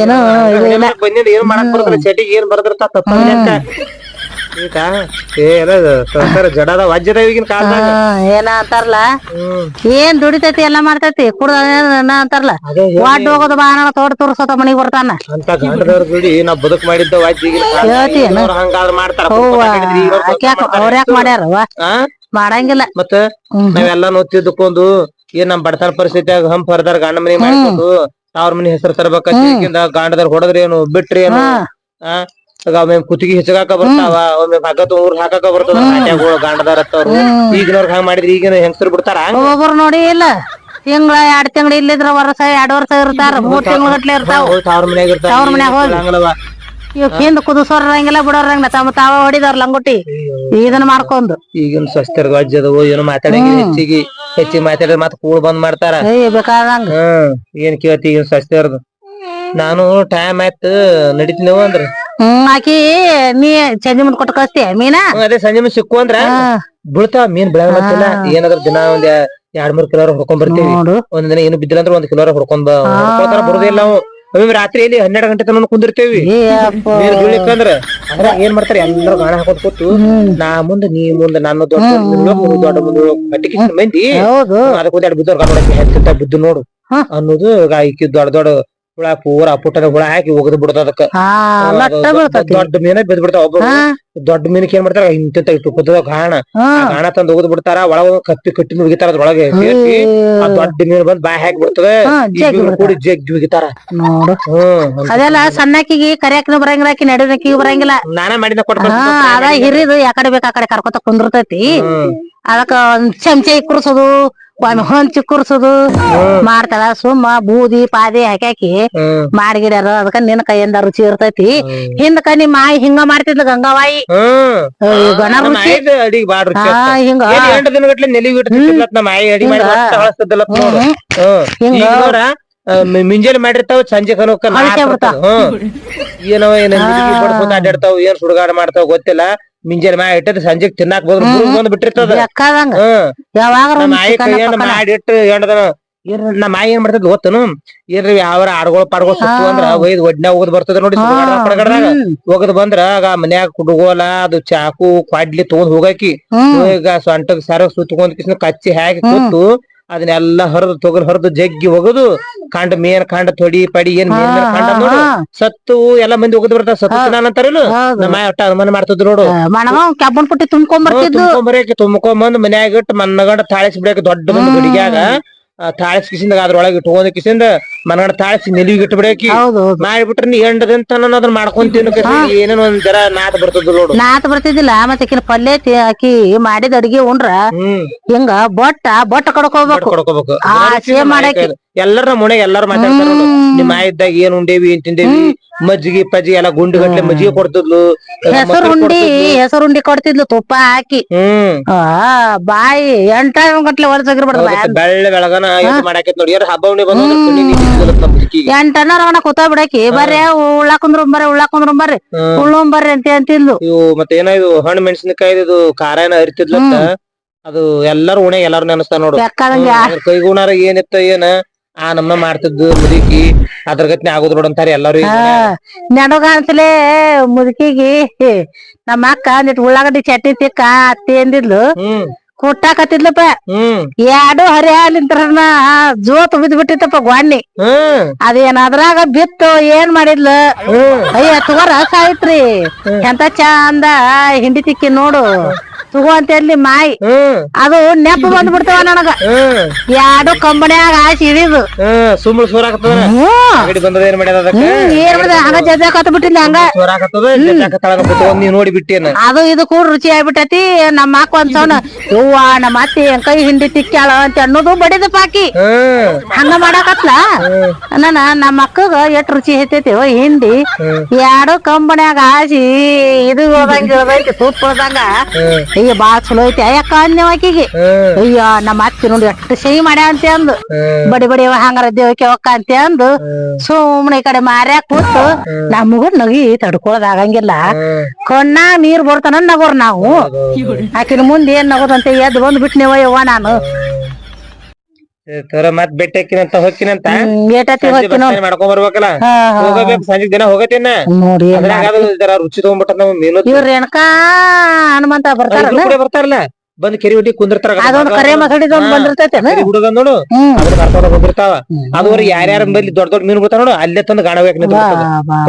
ಏನು ಬಂದಿದ್ ಏನ್ ಮಾಡಕ್ ಬರ್ತದ ಚಟಿಗೆ ಏನ್ ಬರ್ದಿರ್ತ ಈಗ ಏ ಎಲ್ಲ ಸಂಸಾರ ಜಡದ ವಜ್ಜದ ಈಗಿನ ಕಾಲದಾಗ. ಏನ ಅಂತಾರಲ್ಲ? ಏನ್ ದುಡಿತೈತಿ ಎಲ್ಲಾ ಮಾಡ್ತೈತಿ? ಕುಡ್ದ ಅಂತಾರಲ್ಲ? ವಾಡ್ ಹೋಗೋದು ಬಾನ ತೋಟ ತೋರ್ಸೋದ ಮನಿಗ್ ಬರ್ತಾನ. ಅಂತ ಗಂಡದವ್ರ ದುಡಿ ನಾವ್ ಬದುಕ್ ಮಾಡಿದ್ದ ವಾಜ್ ಈಗಿನ ಏನ? ಹಂಗಾದ್ರ ಮಾಡ್ತಾರ ಅವ್ರ್ ಯಾಕೆ ಮಾಡ್ಯಾರವ? ಮಾಡಂಗಿಲ್ಲ. ಮತ್ತ ನಾವೆಲ್ಲಾ ನಾವೆಲ್ಲ ನೋಡ್ತಿದ್ದಕ್ಕೊಂದು ಏನ್ ನಮ್ ಬಡತನ ಪರಿಸ್ಥಿತಿಯಾಗ ಹಂಪ್ ಹರಿದಾರ ಗಂಡ ಮನಿ ಮಾಡ್ಕೊಂಡು ಅವ್ರ ಮನಿ ಹೆಸರು ತರ್ಬೇಕ ಗಾಂಡದಾರ ಹೊಡದ್ರಿ ಏನು ಬಿಟ್ರಿ ಏನು ಒಮ್ಮೆ ಕುತ್ತಿಗೆ ಹೆಚ್ಚಗಾಕ ಬರ್ತಾವ ಒಮ್ಮೆ ಹಗ್ಗತ್ ಊರ್ ಹಾಕಾಕ ಬರ್ತದ ನಾಟ್ಯಾಗಳು ಗಾಂಡದಾರ ಹತ್ತವ್ರು. ಈಗಿನವ್ರ ಹಂಗ ಮಾಡಿದ್ರಿ ಈಗಿನ ಹೆಂಗಸರು ಬಿಡ್ತಾರ? ಒಬ್ಬೊಬ್ರು ನೋಡಿ ಇಲ್ಲ. ತಿಂಗಳ ಎರಡ್ ತಿಂಗಳ ಇಲ್ಲಿದ್ರ ವರ್ಷ ಎರಡ್ ವರ್ಷ ಇರ್ತಾರ. ಮೂರ್ ತಿಂಗಳ ಗಟ್ಲೆ ಇರ್ತಾವ. ಅವ್ರ ಮನ್ಯಾಗ ಇರ್ತಾವ ಅವ್ರ ಮನ್ಯಾಗ ಹೋಗಿ. ಇವ್ ಹಿಂದ್ ಕುದಿಸೋರಂಗಿಲ್ಲ ಬಿಡೋರಂಗಿಲ್ಲ ತಮ್ಮ ತಾವ ಹೊಡಿದಾರ ಲಂಗುಟಿ. ಇದನ್ನ ಮಾಡ್ಕೊಂಡು ಈಗಿನ ಸ್ವಸ್ಥರ ಅದಾವು ಏನು ಮಾತಾಡಂಗ ಹೆಚ್ಚಿಗೆ. ಹೆಚ್ಚಿಗೆ ಮಾತಾಡಿದ್ರೆ ಮತ್ ಕೂಳ್ ಬಂದ್ ಮಾಡ್ತಾರ. ಬೇಕಾದಂಗ. ಹ್ಮ್. ಏನ್ ಕೇಳ್ತಿ ಈಗಿನ ಸ್ವಸ್ಥರ್ದು? ನಾನು ಟೈಮ್ ಆಯ್ತು ನಡಿತೀನವ ಅಂದ್ರ. ಹ್ಮ್ ಆಕಿ ನೀ ಸಂಜೆ ಮುಂದ್ ಕೊಟ್ಟು ಕಳಿಸ್ತೀಯ ಮೀನಾ? ಅದೇ ಸಂಜೆ ಮುಂದ್ ಸಿಕ್ಕು ಅಂದ್ರ. ಬಿಳ್ತಾವ ಮೀನ್ ಬೆಳಗ್ತಿಲ್ಲ ಏನಾದ್ರ ದಿನ ಒಂದ್ ಎರಡ್ ಮೂರ್ ಕಿಲೋ ಹೊಡ್ಕೊಂಡ್ ಬರ್ತೀವಿ. ಒಂದ್ ದಿನ ಏನು ಬಿದ್ದಿಲ್ಲ ಅಂದ್ರೆ ಒಂದ್ ಕಿಲೋ ಹೊಡ್ಕೊಂಡ್ ಹೊಡ್ಕೊತಾರ ಬರುದಿಲ್ಲ ನಾವು ಒಮ್ಮೆ ರಾತ್ರಿ ಇಲ್ಲಿ ಹನ್ನೆರಡು ಗಂಟೆ ತನಕ ಕುಂದಿರ್ತೇವಿ. ನೀರ್ ಅದ್ರಾಗ ಏನ್ ಮಾಡ್ತಾರೆ ಎಲ್ಲರೂ ಗಾಣ ಹಾಕೋದ್ ಕೊಟ್ಟು ನಾ ಮುಂದೆ ನೀ ಮುಂದೆ ನಾನು ದೊಡ್ಡ ಮುಂದೆ ದೊಡ್ಡ ಮುಂದೆ ಮಂದಿ ಅದಕ್ಕೆ ಬಿದ್ದವ್ರ ಕಾಲ್ ಹೆಚ್ಚುತ್ತ ನೋಡು ಅನ್ನೋದು ಈಕಿ ದೊಡ್ಡ ದೊಡ್ಡ ಹುಳ ಪೂರ ಪುಟ್ಟದ ಹುಳ ಹಾಕಿ ಒಗದ್ ಬಿಡದ ಅದಕ್ಕ. ಹಾ ಲಟ್ಟ ಅದು ಬೀಳ್ತತಿ. ದೊಡ್ಡ ಮೀನ ಬಿದ್ ಬಿಡ್ತಾವ ಒಬ್ಬರು ದೊಡ್ಡ ಮೀನಕ್ ಏನ್ ಮಾಡ್ತಾರ ಇಂತಿಂತ ಕುದ್ದದ ಗಾಣ ಗಾಣ ತಂದ್ ಒಗದ್ ಬಿಡ್ತಾರ ಒಳಗ ಕತ್ತಿ ಕಟ್ಟಿ ನುಗ್ಗಿತಾರ ಅದ್ರೊಳಗೆ. ದೊಡ್ಡ ಮೀನ್ ಬಂದ್ ಬಾಯ್ ಹಾಕಿ ಬಿಡ್ತದೆ. ಕೂಡಿ ಜಗ್ಗಿ ಒಗಿತಾರ ನೋಡು. ಅದೆಲ್ಲ ಸಣ್ಣಕ್ಕಿಗೆ ಕರಿಯಾಕನು ಬರಂಗಿಲ್ಲ ಆಕಿ ನಡುವಕ್ಕಿಗೆ ಬರಂಗಿಲ್ಲ. ನಾನ ಮಾಡಿದ ಕೊಟ್ಟ ಅದ ಹಿರಿದು ಯಾಕಡೆ ಬೇಕು ಆ ಕಡೆ ಕರ್ಕೊತ ಕುಂದಿರ್ತೈತಿ. ಅದಕ್ಕ ಚಮಚ ಕುರ್ಸೋದು ಒಮ್ಮೆ ಹೊಂಚಿ ಕುರ್ಸೋದು ಮಾಡ್ತಾಳ ಸುಮ್ಮ ಬೂದಿ ಪಾದಿ ಹಾಕ್ಯಾಕಿ ಮಾಡಿಗಿಡ್ಯಾರ ಅದಕ್ಕ ನಿನ್ನ ಕೈಯಿಂದ ರುಚಿ ಇರ್ತೈತಿ. ಹಿಂದಕ ನಿಮ್ಮ ಮಾಯಿ ಹಿಂಗ ಮಾಡ್ತಿದ್ಲ ಗಂಗಾವಾಯಿ. ಗಣ ರುಚಿ. ಹಿಂಗ. ಹಿಂಗ. ಮುಂಜಾನೆ ಮಾಡಿರ್ತಾವ ಸಂಜೆ ಕನಕ ಏನವ ಏನ್ ಅಡ್ಡಾಡ್ತಾವ ಏನ್ ಸುಡುಗಾಡ ಮಾಡ್ತಾವ ಗೊತ್ತಿಲ್ಲ. ಮುಂಜಾನೆ ಮಾಡಿ ಇಟ್ಟದ ಸಂಜೆಗ್ ತಿನ್ನಾಕ್ ಬಂದ್ರ ಬಂದ್ ಬಿಟ್ಟಿರ್ತದ ಹ್ಮ್. ಯಾವಾಗ ನಮ್ಮ ಆಯಿ ಕೈಯನ್ನ ಮಾಡಿಟ್ಟು ಎಂಟದನ ನಮ್ಮ ಆಯಿ ಏನ್ ಮಾಡ್ತದ ಗೊತ್ತನು? ಏನ್ರಿ ಯಾವ ಆಡ್ಗೊಳ ಪಾಡ್ಗೊಳ ಸುತ್ತು ಅಂದ್ರ ಒಯ್ದ್ ಒಡ್ನ ಹೋಗದ್ ಬರ್ತದ ನೋಡಿ ಪಡಗಡ್ದಾಗ ಹೋಗದ್ ಬಂದ್ರ ಆಗ ಮನ್ಯಾಗ ಕುಡುಗೋಲ ಅದು ಚಾಕು ಕ್ವಾಡ್ಲಿ ತಗೊಂಡ್ ಹೋಗಾಕಿ. ಈಗ ಸೊಂಟಗ್ ಸರ ಸುತ್ತಕೊಂಡ್ ಕಿಸ್ನ ಕಚ್ಚಿ ಹಾಕಿ ಕೂತು ಅದನ್ನೆಲ್ಲ ಹೊರದು ತೊಗಲ್ ಹೊರದು ಜಗ್ಗಿ ಒಗದು ಕಾಂಡ ಮೇನ್ ಕಾಂಡ ತೊಡಿ ಪಡಿ ಏನ್ ಕಾಂಡ ನೋಡು. ಸತ್ತು ಎಲ್ಲಾ ಮಂದಿ ಒಗದ್ ಬರ್ತಾರ. ಸತ್ತು ತಿನ್ನಾನ ಅಂತಾರಲ್ಲ. ನಮ್ಮ ಒಟ್ಟ ಅನುಮಾನ ಮಾಡ್ತಿದ್ರು ನೋಡು. ಕೆಬ್ಬನ್ ಪುಟ್ಟಿ ತುಂಬ್ಕೊಂಡ್ ಮನ್ಯಾಗ ಇಟ್ಟು ಮನ್ನಗಂಡ ತಾಳಿಸಿ ಬಿಡಕ್ಕೆ ದೊಡ್ಡ ಮಂದಿ ಗಡಿಗ್ಯಾಗ. ತಾಳಿಸ್ ಕಿಸಿಂದ ಅದ್ರೊಳಗೆ ಇಟ್ಕೊಂಡ ಕಿಸಿಂದ ಮನಗಡೆ ತಾಳಿಸಿ ನೆಲಿಗೆ ಇಟ್ಟು ಬಿಡಕಿ ಹೌದು ಹೌದು. ಮಾಡಿಬಿಟ್ರೆ ನೀ ಎಂಡದಂತ ಅದನ್ನ ಮಾಡ್ಕೊಂತೀನಿ ಏನೇನೋ ಒಂದ್ ಜರ ನಾತ್ ಬರ್ತದ ನೋಡು. ನಾತ್ ಬರ್ತಿದ್ದಿಲ್ಲ ಮತ್ತೆ ಆಕಿನ ಪಲ್ಯ ಹಾಕಿ ಆಕಿ ಮಾಡಿದ ಅಡಿಗೆ ಉಂಡ್ರ ಹಿಂಗ ಬೊಟ್ಟ ಬೊಟ್ಟ ಕಡ್ಕೋಬೇಕು. ಕಡ್ಕೋಬೇಕು. ಎಲ್ಲರ ಮನೆಗೆ ಎಲ್ಲಾರು ಮಾತಾಡ್ತಾರ ನಿಮ್ಮ ಆಯಿದ್ದಾಗ ಏನ್ ಉಂಡೇವಿ ಏನ್ ತಿಂದೇವಿ ಮಜ್ಜಿಗೆ ಪಜ್ಜಿ ಎಲ್ಲ ಗುಂಡು ಗಟ್ಲೆ ಮಜ್ಜಿಗೆ ಕೊಡ್ತಿದ್ಲು ಹೆಸರುಂಡಿ ಹೆಸರು ಹೆಸರುಂಡಿ ಕೊಡ್ತಿದ್ಲು ತುಪ್ಪ ಹಾಕಿ. ಹ್ಮ್. ಆ ಬಾಯಿ ಎಂಟ ಗಂಟ್ಲೆ ಬಾಯಿ ಬೆಳ್ಳ ಬೆಳಗನ ಮಾಡಾಕೈತ್ ನೋಡಿ ಯಾರು ಹಬ್ಬ. ಎಂಟನ ಕೂತ ಬಿಡಕಿ ಬರ್ರಿ ಉಳ್ಳಾಕುಂದ್ರು ಬರ್ರಿ ಉಳ್ಳಾಕುಂದ್ರು ಬರ್ರಿ ಉಳ್ಳು ಬರ್ರಿ ಅಂತ ಅಂತಿದ್ಲು ಇವು ಮತ್ತೆ ಏನೋ ಇದು ಹಣ್ಣು ಮೆಣಸಿನಕಾಯಿ ಇದು ಖಾರ ಏನೋ ಅರಿತಿದ್ಲತ್ತ ಅದು ಎಲ್ಲಾರು ಉಣೆ ಎಲ್ಲಾರು ನೆನಸ್ತಾನ ನೋಡು. ಕೈಗುಣಾರ ಏನಿತ್ತ ಏನ ಆ ನಮ್ಮ ಮಾಡ್ತಿದ್ದು ಮುದುಕಿ ಅದ್ರ ಗತ್ನೆ ಆಗುದ್ ನೋಡ್ ಅಂತಾರೆ ಎಲ್ಲಾರು ಈಗ. ನೆನಗಾನ್ಸಲೆ ಮುದುಕಿಗಿ ನಮ್ಮ ಅಕ್ಕ ನಿಟ್ ಉಳ್ಳಾಗಡ್ಡಿ ಚಟ್ನಿ ತಿಕ್ಕ ಅತ್ತಿ ಅಂದಿದ್ಲು. ಹ್ಮ್. ಕುಟ್ಟಾಕತ್ತಿದ್ಲಪ್ಪ. ಹ್ಮ್. ಎರಡು ಹರಿಯಾಲಿಂತ್ರನ ಜೋತ್ ಬಿದ್ ಬಿಟ್ಟಿತ್ತಪ್ಪ ಗ್ವಾಣಿ ಹ್ಮ್. ಅದೇನ್ ಅದ್ರಾಗ ಬಿತ್ತು ಏನ್ ಮಾಡಿದ್ಲು? ಅಯ್ಯ ತಗೋರ ಸಾಯ್ತ್ರಿ ಎಂತ ಚಂದ ಹಿಂಡಿ ತಿಕ್ಕಿ ನೋಡು. ತಗೋ ಅಂತ ಹೇಳಿ ಮಾಯಿ. ಹ್ಮ್. ಅದು ನೆಪ ಬಂದ್ಬಿಡ್ತಾವ ನನಗ. ಹ್ಮ್. ಎರಡು ಕಂಬನ್ಯಾಗ ಹಾಸಿ ಇಳಿದು. ಹ್ಮ್ ಸುಮ್ಮನೆ ಸೂರಾಕತ್ತದ ಹ್ಮ್. ಅಂಗಡಿ ಬಂದದ ಏನ್ ಮಾಡ್ಯದ ಅದಕ್ಕ? ಏನ್ ಮಾಡಿದೆ? ಹಂಗ ಜಜ ಕತ್ ಬಿಟ್ಟಿಲ್ಲ ಹಂಗ. ಸೂರಾಕತ್ತದ ಬಿಟ್ಟು ನೀ ನೋಡಿ ಬಿಟ್ಟೇನ. ಅದು ಇದು ಕೂಡ ರುಚಿ ಆಗ್ಬಿಟ್ಟತಿ. ನಮ್ಮ ಅಕ್ಕ ಒಂದ್ ಸೌನ ಯವ್ವ ನಮ್ಮ ಅತ್ತಿ ಹೆಂಗ್ ಕೈ ಹಿಂಡಿ ತಿಕ್ಕಾಳ ಅಂತ ಅನ್ನೋದು ಬಡಿದ ಪಾಕಿ ಹಂಗ ಮಾಡಾಕತ್ಲ. ನನ್ನ ನಮ್ಮ ಅಕ್ಕಗ ಎಷ್ಟ್ ರುಚಿ ಹೆಚ್ಚೈತಿ ಹಿಂಡಿ. ಎರಡು ಕಂಬನ್ಯಾಗ ಹಾಸಿ ಇದು ಹೋದಂಗ ತುಪ್ಪ ಇಳ್ದಂಗ ಅಯ್ಯ ಬಾಳ ಚಲೋ ಐತಿ. ಅಯ್ಯಕ್ಕ ಅಂದ್ನೇವ ಆಕಿಗೆ. ಅಯ್ಯ ನಮ್ಮ ಅತ್ತಿ ನೋಡಿ ಎಷ್ಟು ಸಹಿ ಮಾಡ ಅಂತ ಅಂದು. ಬಡಿ ಬಡಿ ಹಂಗಾರ ದೇವಕ್ಕೆ ಒಕ್ಕ ಅಂತ ಅಂದು. ಸುಮ್ನೆ ಈ ಕಡೆ ಮಾರ್ಯಾಕ ಕೂತು. ನಮಗೂ ನಗಿ ತಡ್ಕೊಳದ್ ಆಗಂಗಿಲ್ಲ. ಕಣ್ಣಾಗ ನೀರ್ ಬರ್ತಾನ ನಗೋರ್ ನಾವು. ಆಕಿನ ಮುಂದೆ ಏನ್ ನಗೋದಂತ ಎದ್ದು ಬಂದ್ ಬಿಟ್ನೇವ ಯವ್ವ ನಾನು. ತರ ಮತ್ ಬೆಟ್ಟ ಹಾಕಿನಂತ ಹೊಕ್ಕಿನಂತ? ಏಟತಿ ನೋಡ್ ಮಾಡ್ಕೊಂಡ್ ಬರ್ಬೇಕಲ್ಲ. ಹೋಗಬೇಕು ಸಂಜೆ ದಿನ ಹೋಗತ್ತೇನ ನೋಡಿ ರುಚಿ ತಗೊಂಡ್ಬಿಟ್ಟ ನಾವು ಮೀನು ಇವ್ರ ರೇಣುಕಾ ಹನುಮಂತ ಬರ್ತಾರಲ್ಲ? ಬರ್ತಾರಲ್ಲ? ಬಂದ್ ಕೆರಿ ಹುಟ್ಟಿ ಕುಂದಿರ್ತಾರ ಹುಡುಗ ನೋಡು. ಕರ್ಕೊಂಡ್ ಬಂದಿರ್ತಾವ. ಅದುವರೆ ಯಾರ್ಯಾರ ಬಲ್ಲಿ ದೊಡ್ಡ ದೊಡ್ಡ ಮೀನು ಬಿಡ್ತಾರ ನೋಡು ಅಲ್ಲೇ ತಂದು ಗಾಣಬೇಕು.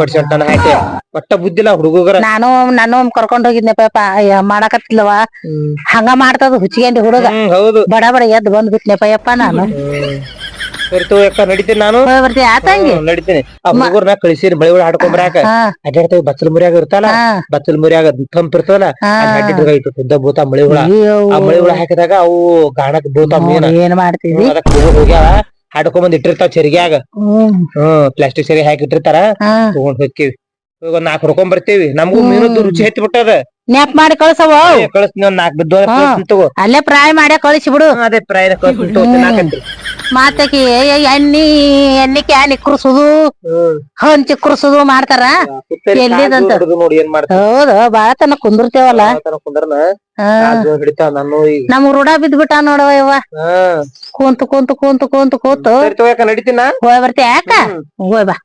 ಕೊಡ್ಸಂಟನ ಹಾಕಿ. ಒಟ್ಟ ಬುದ್ಧಿಲ್ಲ ಹುಡುಗರ ನಾನು ನಾನು ಕರ್ಕೊಂಡ್ ಹೋಗಿದ್ನೆ ಪಾಪ ಅಯ್ಯ ಮಾಡಕತ್ತಿಲ್ವ ಹಂಗ ಮಾಡ್ತದ ಹುಚ್ಚಿಗೆಂಡಿ ಹುಡುಗ. ಹೌದು. ಬಡ ಬಡ ಎದ್ದು ಬಂದ್ ಬಿಟ್ನೆ ಪಯ್ಯಪ್ಪ ನಾನು. ಸರಿ ತಗೋ ಅಕ್ಕ ನಡಿತೀನಿ ನಾನು. ಹೋಗಿ ಬರ್ತೀಯ ಆತಂಗಿ ಹ್ಮ್, ನಡಿತೀನಿ. ಆ ಹುಡುಗರ್ನ ಕಳಿಸಿರಿ ಬಳಿ ಒಳಗೆ ಹಾಡ್ಕೊಂಬರಾಕ ಹಾ. ಅಡ್ಡಾಡ್ತಾವ ಬಚ್ಚಲ್ ಮುರಿಯಾಗ ಇರ್ತಲ್ಲ ಹಾ. ಬಚ್ಚಲ್ ಮುರಿಯಾಗ ತಂಪ್ ಇರ್ತವಲ್ಲ ಹಾ. ಅಡ್ಡಿಡ್ರಾಗ ಉದ್ದ ಬೂತ ಮಳಿ ಹುಳ. ಅಯ್ಯೋ, ಆ ಮಳಿ ಹುಳ ಹಾಕಿದಾಗ ಅವು ಗಾಣಕ್ ಬೂತ ಮೀನ. ಏನ್ ಮಾಡ್ತಿದಿ? ಅದಕ್ಕೆ ಹುಡುಗರು ಹೋಗ್ಯಾವ ಹಾಡ್ಕೊಂಬಂದ್ ಇಟ್ಟಿರ್ತಾವ ಚೆರಿಗ್ಯಾಗ. ಹ್ಮ್. ಹ್ಮ್ ಪ್ಲಾಸ್ಟಿಕ್ ಸರಿ ಹಾಕಿ ಇಟ್ಟಿರ್ತಾರ ಹಾ. ತಗೊಂಡ್ ಹೋಗ್ತೀವಿ. ಇವಾಗ ನಾಕ್ ಹುಡ್ಕೊಂಡ್ ಬರ್ತೀವಿ. ನಮಗೂ ಮೀನದ್ದು ರುಚಿ ಹತ್ತಿ ಬಿಟ್ಟದ. ನೆಪ್ ಮಾಡಿ ಕಳ್ಸವ ಕಳಿಸ್ತೀನಿ ಒಂದ್ ಬಿದ್ದೋ ಬಿದ್ದು ತಗೋ. ಅಲ್ಲೇ ಪ್ರಾಯ ಮಾಡ್ಯಾ ಕಳಿಸಿ ಬಿಡು. ಅದೇ ಪ್ರಾಯ ತಿನ್ನಾಕಂತ್ರಿ ಮಾತಕಿ ಎಣ್ಣಿ ಎಣ್ಣಿ ಕ್ಯಾನ್ ಕುರ್ಸುದು ಹಂಚಿ ಕುರ್ಸುದು ಮಾಡ್ತಾರ. ಎಲ್ಲಿದಂತ? ನೋಡಿ ಏನ್ ಮಾಡ್ತಾರ. ಹೌದು ಬಾಳ ತನ ಕುಂದಿರ್ತೇವಲ್ಲ. ಈಗ. ನಮ್ ರೂಢ ಬಿದ್ಬಿಟ್ಟ ನೋಡವ ಇವ ಹಾ. ಕುಂತು ಕುಂತು ಕುಂತು ಕುಂತು ಕೂತು. ಹೋಯ್ ಬರ್ತೀಯ ಯಾಕ? ಹೋಯ್ ಬಾ.